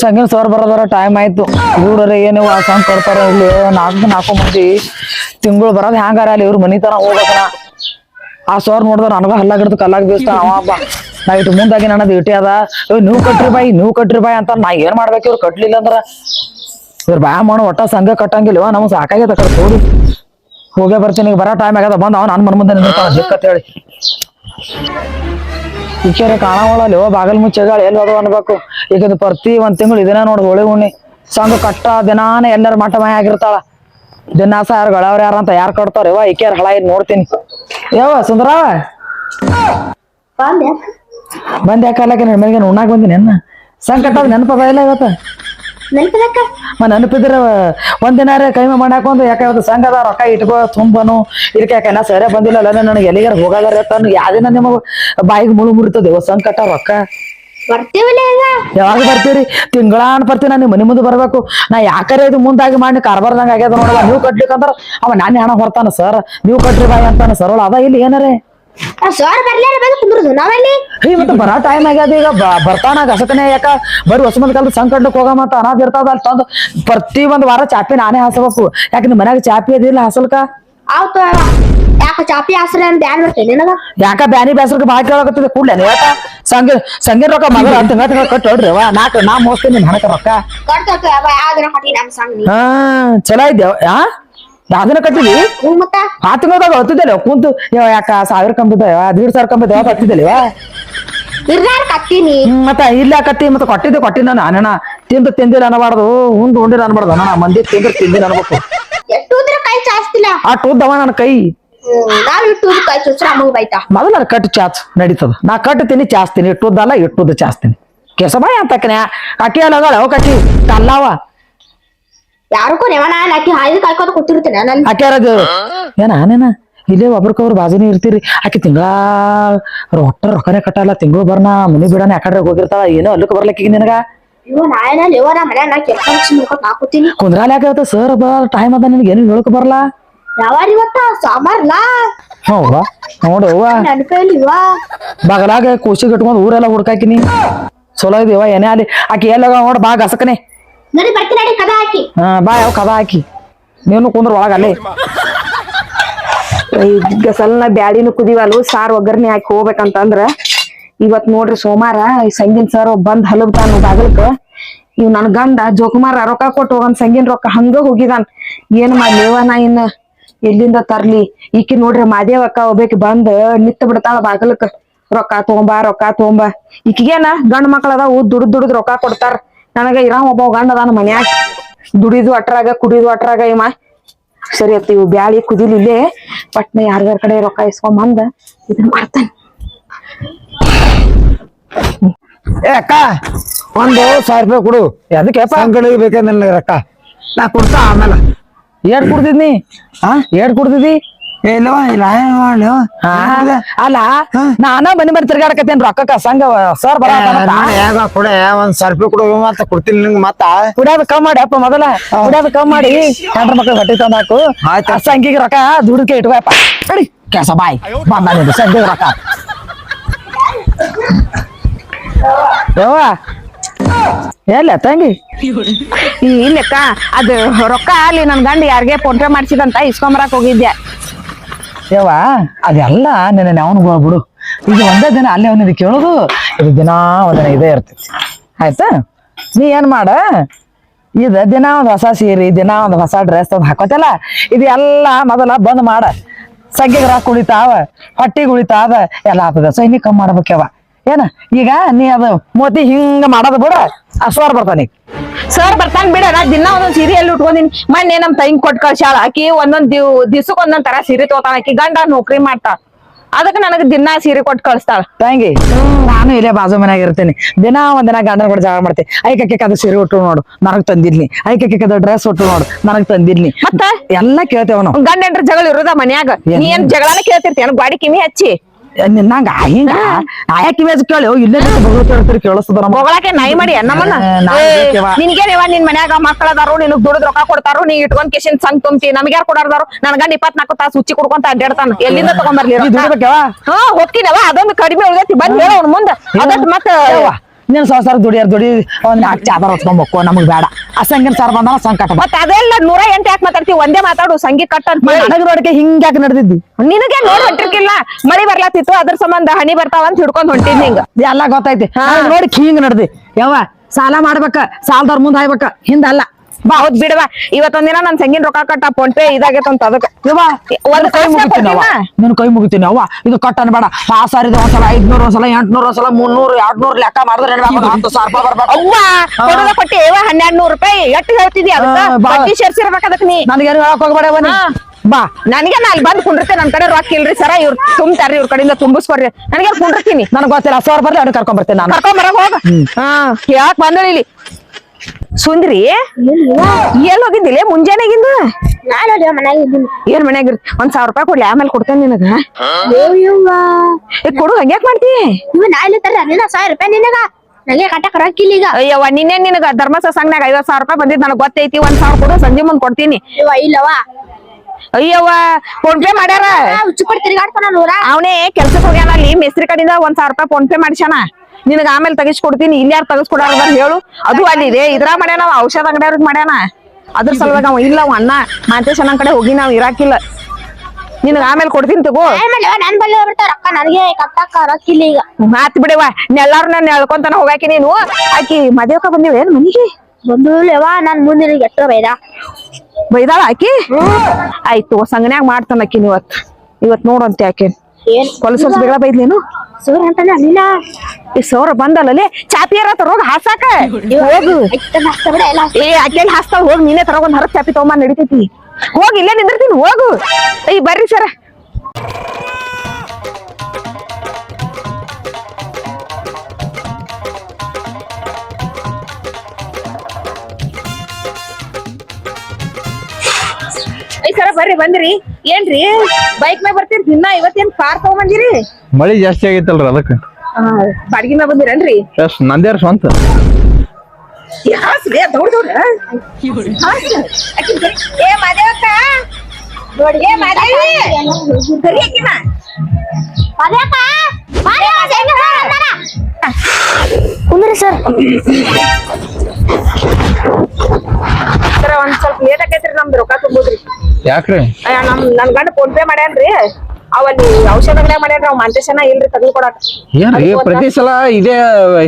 ಸಂಗಿನ sir ಬರೋದರ time ಆಯ್ತು. ಇವ್ರ ಏನು ಸಂಗ್ ಕೊಡ್ತಾರ ಇಲ್ಲಿ ನಾಲ್ಕು ನಾಲ್ಕು ಮಂದಿ. ತಿಂಗಳು ಬರೋದು ಹ್ಯಾಂಗಾರ ಅಲ್ಲಿ, ಇವ್ರ ಮನಿ ತನ ಹೋಗ್ಬೇಕನ ಆ ಸರ್ ನೋಡಿದ್ರ ನನಗ ಹಲ್ಲಾಗಿಡ್ದು ಕಲ್ಲಾಗ ಬೀಸ್ತಾನ ಅವ ನಾ ಇಟ್ಟು ಮುಂದಾಗಿ ನನ್ನದು ಇಟಿ ಅದ. ನೀವು ಕಟ್ರಿ ಬಾಯಿ, ನೀವು ಕಟ್ರಿ ಬಾಯಿ ಅಂತ ನಾ ಏನ್ ಮಾಡ್ಬೇಕು, ಇವ್ರು ಕಟ್ಲಿಲ್ಲ ಅಂದ್ರ? ಇವ್ರ ಬಾಯ ಮಾಡೋ, ಒಟ್ಟ ಸಂಘ ಕಟ್ಟಂಗಿಲ್ವ ನಮ್ಗೆ ಸಾಕಾಗೈತೆ ಕಡೆ ಹೋಗಿ ಹೋಗೇ ಬರ್ತೀನಿ ಬರೋ ಟೈಮ್ ಆಗದ ಬಂದ ಅವ ನನ್ನ ಮನ ಮುಂದೆ ನಿಂತ ಹೇಳಿ. ಈಕೆರೆ ಕಾಣವಳಲ್ಲಿ ಬಾಗಲ್ ಮುಚ್ಚಗಾಳ ಎಲ್ಲಿ ಹೋದವ ಅನ್ಬೇಕು? ಈಗ ಪ್ರತಿ ಒಂದ್ ತಿಂಗಳು ಇದನ್ನ ನೋಡಿ ಹೋಳಿ ಉಣ್ಣಿ ಸಂಘ ಕಟ್ಟ ದಿನಾನ ಎಲ್ಲರ ಮಠ ಮಯ ಆಗಿರ್ತಾಳ. ದಿನ ಯಾರು ಗಳವ್ರ ಯಾರ ಅಂತ ಯಾರು ಕಟ್ತಾರ ಯವ್ವ ಈಕೆರ್ ಹಳ ಇದ್ ನೋಡ್ತೀನಿ. ಯಾವ ಸುಂದರ? ಬಂದ್ ಮನೆಗೆ ಉಣ್ಣಾಕ್ ಬಂದಿನಿ ಅನ್ನ ಸಂಕಟ ನೆನಪದ ಇಲ್ಲ ಇವತ್ತ? ನೆನ್ಪದಕ್ಕ ನೆನಪಿದ್ರ ಒಂದಿನಾರ ಕೈಮೆ ಮಾಡಾಕೊಂದು ಯಾಕೆ ಒಂದು ಸಂಘದ ರೊಕ್ಕ ಇಟ್ಕೋ ತುಂಬನು. ಇದಕ್ಕೆ ಯಾಕೆ ನಾ ಸರಿ ಬಂದಿಲ್ಲ ಅಲ್ಲ ನನಗೆ ಎಲ್ಲಿಗಾರ ಹೋಗಾದಾರ ತಾನು ಯಾವ್ದಿನ ನಿಮಗ ಬಾಯಿಗೆ ಮುಳು ಮುರಿತದೆ ಸಂಘ ಕಟ್ಟ ರೊಕ್ಕ. ಬರ್ತೀವಲ್ಲ ಯಾವಾಗ ಬರ್ತೀರಿ? ತಿಂಗಳಾನ್ ಬರ್ತೀನಿ ನಾನು ಮನೆ ಮುಂದೆ ಬರ್ಬೇಕು. ನಾ ಯಾಕರೆ ಇದು ಮುಂದಾಗಿ ಮಾಡಿ ಕಾರ್ಬಾರ್ದಂಗ ಆಗ್ಯದ ನೋಡಲ್ಲ ನೀವು ಕಟ್ಲಿಕ್ಕಂದ್ರ ಅವ ನಾನೇ ಹಣ ಹೊರ್ತಾನ ಸರ್. ನೀವು ಕಟ್ರಿ ಬಾಯಿ ಅಂತಾನ ಸರಳ ಅದ ಇಲ್ಲಿ ಏನರೇ? ಸರ್ ಬರ್ಲಾರ ಬಂದು ಕುಂದ್ರದು ನಾವಲ್ಲಿ? ಮತ್ತೆ ಬರೋ ಟೈಮ್ ಆಗ್ಯದ ಈಗ ಬ- ಬರ್ತಾನ ಗಸಕನೆ ಯಾಕ? ಬರೀ ಹೊಸ ಮಂದಿ ಕಲ್ತು ಸಂಕಟಕ್ಕೆ ಹೋಗ ಮತ್ತ ಅನಾದ ಇರ್ತದ ಅಲ್ಲಿ ತಂದು ಪ್ರತಿ ಒಂದ್ ವಾರ ಚಾಪಿ ನಾನೇ ಹಾಸಬೇಕು. ಯಾಕೆ ನಿಮ್ಮ ಮನ್ಯಾಗ ಚಾಪಿ ಅದಿಲ್ಲ ಹಾಸಲ್ಕ ಆವ್ತು ಯಾಕ ಚಾಪಿ ಆಸರೆ ಅಂತ ಧ್ಯಾನ ಬರ್ತೇನೆ ನನಗ? ಯಾಕ ಬ್ಯಾನಿ ಬೇಸರಕ್ಕೆ ಬಾಕಿ ಕೇಳಕತ್ತಿದೆ ಕೂಡ್ಲೆ ಯಾಕ ಸಂಗ ಸಂಗಿನ ರೊಕ್ಕ ಮಗಳ ಅಂತ ತಿಂಗಳ ಕಟ್ಟಿ ಹೊಡ್ರಿ ವಾ ನಾಕ್ ನಾ ಮೋಸ್ತೀನಿ ನಿಮ್ ಹಣಕ್ಕೆ ರೊಕ್ಕ. ಕಟ್ಟ ಯಾವ ಯಾವ್ದನ ಕಟ್ಟಿ ನಮ್ ಸಂಗ್ ನೀ. ಹಾ ಚಲೋ ಇದ್ದೇವ ಯಾವ್ದನ್ನ ಕಟ್ಟಿದಿ ಹ್ಞೂ ಮತ್ತ? ಆ ತಿಂಗಳದಾಗ ಹತ್ತಿದ್ದಲ್ಲ ಕುಂತು ಯಾಕ ಸಾವಿರ ಕಂಬಿದ್ದ ದೀಡ್ ಸಾವಿರ ಕಂಬಿದ್ದ ಯಾವ್ದು ಹತ್ತಿದ್ದಲ್ವಾ ಇರ್ಲಾರ ಕತ್ತೀನಿ ಮತ್ತ ಇಲ್ಲ ಕತ್ತಿ ಮತ್ತೆ ಕೊಟ್ಟಿದ್ದೆ ಕೊಟ್ಟಿ ನಾನು ಅಣ್ಣ ತಿಂದು ತಿಂದಿಲ್ಲ ಅನ್ಬಾರ್ದು ಉಂಡು ಉಂಡಿಲ್ಲ ಅನ್ಬಾರ್ದು ಅಣ್ಣ ಮಂದಿ ತಿಂದ್ರೆ ತಿಂದಿಲ್ಲ ಅನ್ಬೇಕು. ಎಷ್ಟು ಉದ್ರ ಕೈ ಚಾಸ್ತಿಲ್ಲ ಆ ಟೂದ್ದವ ನನ್ನ ಕೈ. ನಾವ್ ಇಟ್ಟು ಕೈ ಚುಚ್ರ ಅಮ್ಮಗ್ ಬೈತಾ? ಮೊದಲ ನಾನು ಕಟ್ಟು ಚಾಚ್ ನಡೀತದ. ನಾ ಕಟ್ತೀನಿ ಚಾಸ್ತೀನಿ ಇಟ್ಟುದ್ದಲ್ಲ ಇಟ್ಟುದ್ದು ಚಾಸ್ತೀನಿ ಕೆಸಬಾಯಿ ಅಂತಕ್ಕನೆ ಕಟ್ಟಿ ಅಲ್ಲ ಕಟ್ಟಿ ಕಲ್ಲವ. ಯಾರಕ್ಕೂ ನೆವನ ಆಕಿ ಹಾಯ್ದು ಕಾಯ್ಕೋತ ಕೂತಿರ್ತೇನೆ ನನ್ ಆಕೆ ಯಾರದು ಏನ ಆನೇನ ಇಲ್ಲೇ ಒಬ್ರಕೊಬ್ರು ಬಾಜುನೇ ಇರ್ತೀರಿ. ಆಕೆ ತಿಂಗಳ ರೊಟ್ಟ ರೊಕ್ಕನೇ ಕಟ್ಟಲ್ಲ ತಿಂಗಳು ಬರ್ನ ಮನಿ ಬಿಡನೆ ಯಾಕಡ್ರೆ ಹೋಗಿರ್ತಾಳ ಏನೋ ಅಲ್ಲಕ್ಕೆ ಬರ್ಲಕ್ಕೀಗ ನಿನಗ? ಇವ ನಾಯನ ಲೇವ ನಾ ಮನ್ಯಾಗ ನಾ ಕೆಲಸ ಮಾಡ್ಕೊತ ನಾ ಕೂತೀನಿ. ಕುಂದ್ರಾಲ ಯಾಕೆ ಸರ್ ಟೈಮ್ ಅದ ನಿನಗೆ ಏನು ಹೇಳಕ್ ಬರಲ್ಲ ಯಾವಾರ ಇವತ್ತ? ಸಾಂಬಾರ್ಲಾ ಹೌವ ನೋಡು ಅವ್ವ. ನೆನಪೇಲಿ ಇವ ಬಗಲಾಗ ಕೂಸಿ ಕಟ್ಕೊಂಡು ಊರೆಲ್ಲ ಹುಡ್ಕಾಕಿನಿ. ಚಲೋ ಇದೀವ ಏನೇ ಅಲ್ಲಿ ಆಕಿ ಎಲ್ಲ ನೋಡ್ ಬಾ ಗಸಕನೆ. ನಡಿ, ಬರ್ತೀನಿ ಕದ ಹಾಕಿ. ಹಾ, ಬಾ, ಯಾವ ಕದ ಹಾಕಿ? ನೀನು ಕುಂದ್ರ ಒಳಗ ಸಣ್ಣ ಬ್ಯಾಡಿನೂ ಕುದಿವಲ್ಲು, ಸಾರ್ ಒಗ್ಗರ್ಣಿ ಹಾಕಿ ಹೋಗ್ಬೇಕಂತಂದ್ರ ಇವತ್ ನೋಡ್ರಿ ಸೋಮವಾರ ಈ ಸಂಗಿನ್ ಸರ್ ಬಂದ್ ಹಲಬ್ತಾನ ಬಾಗಲ್ಕ ಇವ್ ನನ್ ಗಂಡ ಜೋಕುಮಾರ ರೊಕ್ಕ ಕೊಟ್ಟು ಹೋಗನ್, ಸಂಗಿನ್ ರೊಕ್ಕ ಹಂಗ ಹೋಗಿದಾನ್. ಏನ್ ಮಾಡ್ಲೇವ ನಾ ಇನ್ನ ಎಲ್ಲಿಂದ ತರ್ಲಿ? ಈಕಿ ನೋಡ್ರಿ ಮಾದೇವಕ್ಕ ಒಬ್ಬಾಕಿ ಬಂದ್ ನಿತ್ತ ಬಿಡ್ತಾಳ ಬಾಗಲಕ್ ರೊಕ್ಕ ತಗೊಂಬಾ ರೊಕ್ಕ ತಗೊಂಬಾ. ಈಕಿಗೇನ ಗಂಡ ಮಕ್ಳ ಅದಾವು ದುಡ್ದು ದುಡ್ದ್ ರೊಕ್ಕ ಕೊಡ್ತಾರ. ನನಗ ಇರ ಒಬ್ಬ ಗಂಡ ಅದಾನ ಮನ್ಯಾಗ. ದುಡಿದು ಅಟ್ರಾಗ ಕುಡಿದು ಅಟ್ರಾಗ ಇಮ್ಮ ಸರಿ ಅತ್ತಿ ಇವು ಬ್ಯಾಳಿ ಕುದಿಲಿಲ್ಲೇ ಪಟ್ನ ಯಾರ್ಯಾರ ಕಡೆ ರೊಕ್ಕ ಇಸ್ಕೊಂಬಂದ ಇದನ್ನ ಮಾಡ್ತಾನೆ. ಏ ಅಕ್ಕ ಒಂದು ಸಾವಿರ ರೂಪಾಯಿ ಕೊಡು. ಅದಕ್ಕೆ ಅಂಗಡಿಗೆ ಬೇಕಂದ್ರೆ ನನಗೆ ರೊಕ್ಕ. ನಾ ಕೊಡ್ತಾ ಆಮೇಲೆ. ಏಟ್ ಕುಡ್ದಿದ್ನಿ? ಹಾ ಏಟ್ ಕುಡ್ದಿದಿ ಏ ಇಲ್ಲವ ಇಲ್ಲ ಮಾಡ್ಲಿ? ಅಲ್ಲ ನಾನ ಮನಿ ಮನೆ ತಿರ್ಗಾಡಕತ್ತೇನ್ ರೊಕ್ಕಕ್ಕ ಸಂಗ ಸರ್ ಬರ ನಾನು ಯಾಕ ಕೊಡೆ ಒಂದ್ ಸಾವಿರ ರೂಪಾಯಿ ಕೊಡು ಮತ್ತ ಕೊಡ್ತೀನಿ ನಿಂಗೆ ಮತ್ತ. ಕುಡಿಯೋದು ಕಮ್ ಮಾಡಿ ಅಪ್ಪ ಮೊದಲ. ಕುಡಿಯೋದು ಕಮ್ ಮಾಡಿ ಕಂಡ್ರ ಮಕ್ಳು ಹೊಟ್ಟಿ ತಂದಾಕು. ಹಾಕು ಸಂಗಿಗೆ ರೊಕ್ಕ ದುಡ್ಕೆ ಇಟ್ಕೋಯಪ್ಪ ಕೆಲಸ ಬಾಯ್. ಬಂದ ಸಂಘಿಗೆ ರೊಕ್ಕ. ಯವ್ವ. ಎಲ್ಲ ತಂಗಿ? ಇಲ್ಲಕ್ಕ ಅದು ರೊಕ್ಕ ಅಲ್ಲಿ ನನ್ ಗಂಡ ಯಾರಿಗೆ ಫೋನ್ ಪೇ ಮಾಡ್ಸಿದಂತ ಇಸ್ಕೊಂಬರಕ್ ಹೋಗಿದ್ದೆ ಯವ್ವ ಅದೆಲ್ಲ ನಿನ್ನ ಅವನು ಬಿಡು. ಈಗ ಒಂದೇ ದಿನ ಅಲ್ಲೇ ಅವನಿಗೆ ಕೇಳೋದು ಇದು ದಿನ ಒಂದಿನ ಇದೇ ಇರ್ತೈತಿ. ಆಯ್ತಾ? ನೀ ಏನ್ ಮಾಡ? ಇದ ದಿನ ಒಂದು ಹೊಸ ಸೀರೆ, ದಿನ ಒಂದು ಹೊಸ ಡ್ರೆಸ್ ತಂದು ಹಾಕೋತಲ್ಲ ಇದು ಎಲ್ಲ ಮೊದಲ ಬಂದ್ ಮಾಡ. ಸಗ್ಗಿಗ್ರಾಕ್ ಕುಳಿತಾವ, ಹೊಟ್ಟಿಗೆ ಉಳಿತಾವ, ಎಲ್ಲ ಆಗ್ತದ. ಸೈನಿಕ ಮಾಡ್ಬೇಕವ ಏನ? ಈಗ ನೀ ಅದು ಮೋತಿ ಹಿಂಗ ಮಾಡೋದು ಬಿಡ. ಅಸ್ವಾರ ಬರ್ತಾನೆ. ಸರ್ ಬರ್ತಾನ ಬಿಡ ನಾ ದಿನ ಒಂದೊಂದ್ ಸೀರೆ ಎಲ್ಲಿ ಉಟ್ಕೊಂಡಿನಿ ಮೊನ್ನೆ ನಮ್ ತಂಗಿ ಕೊಟ್ ಕಳ್ಸ್ಯಾಳ ಆಕಿ ಒಂದೊಂದ್ ದಿವ್ ದಿವ್ಸಕ್ ಒಂದೊಂದ್ ತರ ಸೀರೆ ತೋತಾನ ಆಕಿ ಗಂಡ ನೌಕರಿ ಮಾಡ್ತಾ. ಅದಕ್ಕ ನನಗ ದಿನ ಸೀರೆ ಕೊಟ್ ಕಳಿಸ್ತಾಳ. ತಂಗಿ ನಾನು ಇಲ್ಲೇ ಬಾಜು ಮನ್ಯಾಗ ಇರ್ತೇನೆ. ದಿನ ಒಂದಿನ ಗಂಡನ ಕೂಡ ಜಾಗ ಮಾಡ್ತೀನಿ ಐಕಕ್ಕೆ ಅದು ಸೀರೆ ಉಟ್ಟು ನೋಡು ನನಗ್ ತಂದಿರ್ಲಿ ಐಕಕ್ಕೆ ಅದು ಡ್ರೆಸ್ ಉಟ್ಟು ನೋಡು ನನಗ್ ತಂದಿರ್ಲಿ ಮತ್ತ? ಎಲ್ಲ ಕೇಳ್ತೇವ ನಾವು. ಗಂಡ ಜಗಳ ಇರೋದ ಮನ್ಯಾಗ. ನೀ ಏನ್ ಜಗಳನ ಕೇಳ್ತಿರ್ತಿ ಗಾಡಿ ಕಿಮಿ ಹಚ್ಚಿ? ನಿನ್ನಂಗ ಹಿಂಗ? ಆಯಕ್ಕೆ ವೇಜ್ ಕೇಳಿ? ಇಲ್ಲೇ ಬಗ್ಳ್ತಿರ್ತೀರಿ ಕೇಳಿಸ್ತದ ನಮ್ಮ ಹೋಗಳಕ್ಕೆ ನಾಯಿ ಮಾಡಿ ನಮ್ಮನ್ನ. ನಿನ್ಗೇನಿವ? ನಿನ್ ಮನ್ಯಾಗ ಮಕ್ಕಳ ಅದಾರು ನಿನಗ್ ದುಡ್ದು ರೊಕ್ಕ ಕೊಡ್ತಾರು ನೀ ಇಟ್ಕೊಂಡ್ ಕಿಶನ್ ಸಂಗ್ ತುಂಬಿ ನಮ್ಗೆ ಯಾರು ಕೊಡಾರ್ದಾರು ನನ್ ಗಂಡ ಇಪ್ಪತ್ನಾಲ್ಕು ತಾಸು ಹುಚ್ಚಿ ಕುಡ್ಕೊಂತ ಅಡ್ಡಾಡ್ತಾನ ಎಲ್ಲಿಂದ ತಗೊಂಬರ್ಲಿ ಹಾ ಹೋಗ್ತೀನವ. ಅದೊಂದು ಕಡಿಮೆ ಉಳಿದೈತಿ. ಬಂದ್ ಹೇಳ ಅವ್ನ ಮುಂದ. ಅದಟ್ ಮತ್ತ ನೀನ್ ಸಾವಿರ ದುಡಿಯಾರ ದುಡಿ ಒಂದ್ ನಾಲ್ಕು ಚಾದರ್ ಮಕ್ಕೋ ನಮಗ್ ಬೇಡ. ಆ ಸಂಗಿನ ಸಾರ್ ಬಂದ ಸಂಕಟ ಮತ್ತ ಅದೆಲ್ಲ ನೂರ ಎಂಟು ಯಾಕೆ ಮಾತಾಡ್ತಿ? ಒಂದೇ ಮಾತಾಡು ಸಂಗಿ ಕಟ್ಟ ಅಂತ. ನನಗ್ ನೋಡಕ್ಕೆ ಹಿಂಗ್ಯಾಕ್ ನಡೆದಿದ್ದಿ? ನಿನಗೆ ನೋಡ್ ಹೊಂಟಿರ್ಕಿಲ್ಲ. ಮಳಿ ಬರ್ಲಾತಿತ್ತು ಅದ್ರ ಸಂಬಂಧ ಹನಿ ಬರ್ತಾವ ಅಂತ ಹಿಡ್ಕೊಂಡ್ ಹೊಂಟಿದ್ ಹಿಂಗ. ಎಲ್ಲ ಗೊತ್ತೈತಿ. ನನಗ್ ನೋಡಿ ಹಿಂಗ್ ನಡ್ದಿ. ಯಾವ ಸಾಲ ಮಾಡ್ಬೇಕ ಸಾಲದವ್ರ ಮುಂದ್ ಹಾಯ್ಬೇಕ. ಹಿಂದಲ್ಲ. ಬಾ ಹೌದ್ ಬಿಡವಾ ಇವತ್ತೊಂದಿನ ನನ್ ಸಂಗಿನ ರೊಕ್ಕ ಕಟ್ಟ ಫೋನ್ ಪೇ ಇದಾಗೈತ ಅಂತ ಅದಕ್ಕ. ಒಂದ್ ಕೈ ಕಾಸ್ನ ಮುಗಿತೀನಿ ಅವ್ವ ನಿನ್ ಕೈ ಮುಗಿತೀನಿ ಅವ್ವ ಇದು ಕಟ್ ಅನ್ಬೇಡ ಆ ಸಾರಿ ಒಂದ್ಸಲ ಐದ್ನೂರ್ ಒಂದ್ಸಲ ಎಂಟ್ನೂರ್ ಒಂದ್ಸಲ ಮುನ್ನೂರ್ ಎರಡ್ನೂರ್ ಲೆಕ್ಕ ಮಾಡಿದ್ರೆ ಹತ್ತು ಸಾವಿರ ರೂಪಾಯಿ ಬರ್ಬೇಕು. ಅವ್ವ ಕೊಡೋದ ಕೊಟ್ಟಿ ಏವ ಹನ್ನೆರಡ್ ನೂರ್ ರೂಪಾಯಿ. ಎಟ್ಟು ಹೇಳ್ತಿದ್ಯ ಅದಕ್ಕೆ? ಸೇರ್ಸಿರ್ಬೇಕ ಅದಕ್ ನೀ. ಹೇಳಕ್ ಹೋಗ್ಬೇಡ ಬಾ. ನನಗೆ ನಾ ಅಲ್ಲಿ ಬಂದು ಕುಂಡಿರ್ತೇನೆ ನನ್ನ ಕಡೆ ರೊಕ್ಕ ಇಲ್ರಿ ಸರ ಇವ್ರು ತುಂಬ್ತಾರ್ರಿ ಇವ್ರ ಕಡೆಯಿಂದ ತುಂಬಿಸ್ಕೊಡ್ರಿ. ನನಗೆ ಕುಂಡಿರ್ತೀನಿ. ನನಗೆ ಗೊತ್ತಿಲ್ಲ ಸಾವಿರ ಬರ್ಲಿ ಅವ್ರಿಗೆ ಕರ್ಕೊಂಡ್ ಬರ್ತೇನೆ ನಾನು. ಕರ್ಕೊಂಡ್ ಬರಕ್ ಹೋಗ. ಹಾ ಯಾಕ್ ಬಂದಳಿ ಇಲ್ಲಿ. ಸುಂದ್ರಿ? ಎಲ್ಲಿ ಹೋಗಿದ್ದಿಲ್ಲ ಮುಂಜಾನೆಗಿಂದ? ನಾನು ಏನ್ ಮನ್ಯಾಗ? ಒಂದ್ ಸಾವಿರ ರೂಪಾಯಿ ಕೊಡ್ಲಿ ಆಮೇಲೆ ಕೊಡ್ತೇನೆ ನಿನಗ. ಏ ಕೊಡು ಹಂಗ್ಯಾಕ್ ಮಾಡ್ತಿ? ಸಾವಿರ ರೂಪಾಯಿ ನಿನಗ. ನನಗೆ ಕಟ್ಟಕ್ ರೊಕ್ಕಿಲ್ಲ ಈಗ. ಅಯ್ಯವ್ವ ನಿನ್ನೆ ನಿನಗ ಧರ್ಮಸ್ಥಳ ಸಂಘನಾಗ ಐವತ್ ಸಾವಿರ ರೂಪಾಯಿ ಬಂದಿದ್ ನನಗ್ ಗೊತ್ತೈತಿ ಒಂದ್ ಸಾವಿರ ಕೊಡು ಸಂಜೆ ಮುಂದ್ ಕೊಡ್ತೀನಿ. ಇಲ್ಲವಾ ಅಯ್ಯವ್ವ ಫೋನ್ ಪೇ ಮಾಡ್ಯಾರ? ಹುಚ್ಚು ನೂರ? ಅವನೇ ಕೆಲ್ಸಕ್ಕೆ ಹೋಗ್ಯಾನ ಅಲ್ಲಿ ಮೇಸ್ತ್ರಿ ಕಡೆಯಿಂದ ಒಂದ್ ಸಾವಿರ ರೂಪಾಯಿ ಫೋನ್ ಪೇ ಮಾಡ್ಸ್ಯಾನ. ನಿನಗ ಆಮೇಲೆ ತೆಗಿಸ್ಕೊಡ್ತೀನಿ ಇಲ್ಲಿ ಯಾರು ತೆಗಿಸ್ಕೊಡಾರ ಹೇಳು. ಅದು ಅಲ್ಲಿ ಇದೆ ಇದ್ರ ಮಾಡ್ಯಾನ ಔಷಧ ಅಂಗಡಿಯವ್ರಿಗೆ ಮಾಡ್ಯಾನ. ಅದ್ರ ಸಲುವಾಗ ಅವ ಇಲ್ಲ ಅವ ಅಣ್ಣ ಮಾಂತೇಶ್ ಕಡೆ ಹೋಗಿ ನಾವ್ ಇರಾಕಿಲ್ಲ. ನಿನಗ ಆಮೇಲೆ ಕೊಡ್ತೀನಿ ತಗೋ. ಆಮೇಲೆ ನನ್ ಬಲ್ಲಿ ಬರ್ತಾವ ರೊಕ್ಕ ನನಗೆ ಕಟ್ಟಕ್ ರೊಕ್ಕಿಲ್ಲ ಈಗ. ಮಾತ್ ಬಿಡವ ನೆಲ್ಲಾರು ನಾನು ಎಳ್ಕೊಂತಾನ ಹೋಗಾಕಿ ನೀನು. ಆಕಿ ಮದ್ವೆಕ ಬಂದಿವ ಏನ್ ಮನಿಗೆ? ಬಂದು ನನ್ ಮುಂದಿನ ಎಷ್ಟೋ ಬೈದ ಬೈದಾಳ ಆಕಿ? ಆಯ್ತು ಸಂಗನ್ಯಾಗ ಮಾಡ್ತಾನ ಆಕಿ ಇವತ್ ಇವತ್ ನೋಡಂತೆ ಆಕೆ. ಹೊಲಸ ಬೇಗ ಬೈದ್ಲೇನು ಅಂತಾನ? ನಿನ್ನ ಈ ಸೌರ ಬಂದಲ್ಲೇ ಚಾಪಿಯರ ತರೋಗ ಹಾಸಾಕ ಹೋಗು. ಏ ಆಕೆ ಹಾಸ್ತ ಹೋಗಿ. ನೀನೇ ತರೋಗ ಒಂದ್ ಹರಕ್ ಚಾಪಿ ತಗೊಂಬ ನಡಿತೈತಿ. ಹೋಗಿ ಇಲ್ಲೇ ನಿಂದಿರ್ತೀನಿ ಹೋಗು. ಅಯ್ಯ ಬರ್ರಿ ಸರ. ಐ ಸರ ಬರ್ರಿ ಬಂದ್ರಿ. ಏನ್ರಿ? ಬೈಕ್ ಮ್ಯಾಗ ಬರ್ತೀರಿ? ದಿನ ಇವತ್ತೇನ್ ಕಾರ್ ತಗೊಂಬಂದಿರಿ? ಮಳಿ ಜಾಸ್ತಿ ಆಗೈತಲ್ರಿ ಅದಕ್ಕೆ. ಬಾಡಿಗೆ ಮ್ಯಾಗ ಬಂದಿರೇನ್ರಿ? ಎಸ್ ನಂದ್ಯಾರ ಸ್ವಂತ. ಹಾಸ್ರಿ ದೌಡ್ ದೌಡ್ ಏ ಮಾದೇವಕ್ಕ ಏ ಮಾದೇವಿ. ಕರಿ? ಕುಂದ್ರಿ ಸರ. ಒಂದ್ ಸ್ವಲ್ಪ ಲೇಟ್ ಆಕೈತ್ರಿ ನಮ್ದು ರೊಕ್ಕ ತುಂಬೋದ್ರಿ. ಯಾಕ್ರಿ? ನಮ್ ನನ್ ಗಂಡ ಫೋನ್ ಪೇ ಮಾಡ್ಯಾನ್ರಿ. ಅವಲ್ಲಿ ಔಷಧಗಳೇ ಮಾಡ್ಯಾನ್ರಿ ಅವ್ ಮಾಂತೇಶನ ಇಲ್ರಿ ತೆಗೆದು ಕೊಡಾಕ ಏನ್ರಿ ಪ್ರತಿ ಸಲ ಇದೇ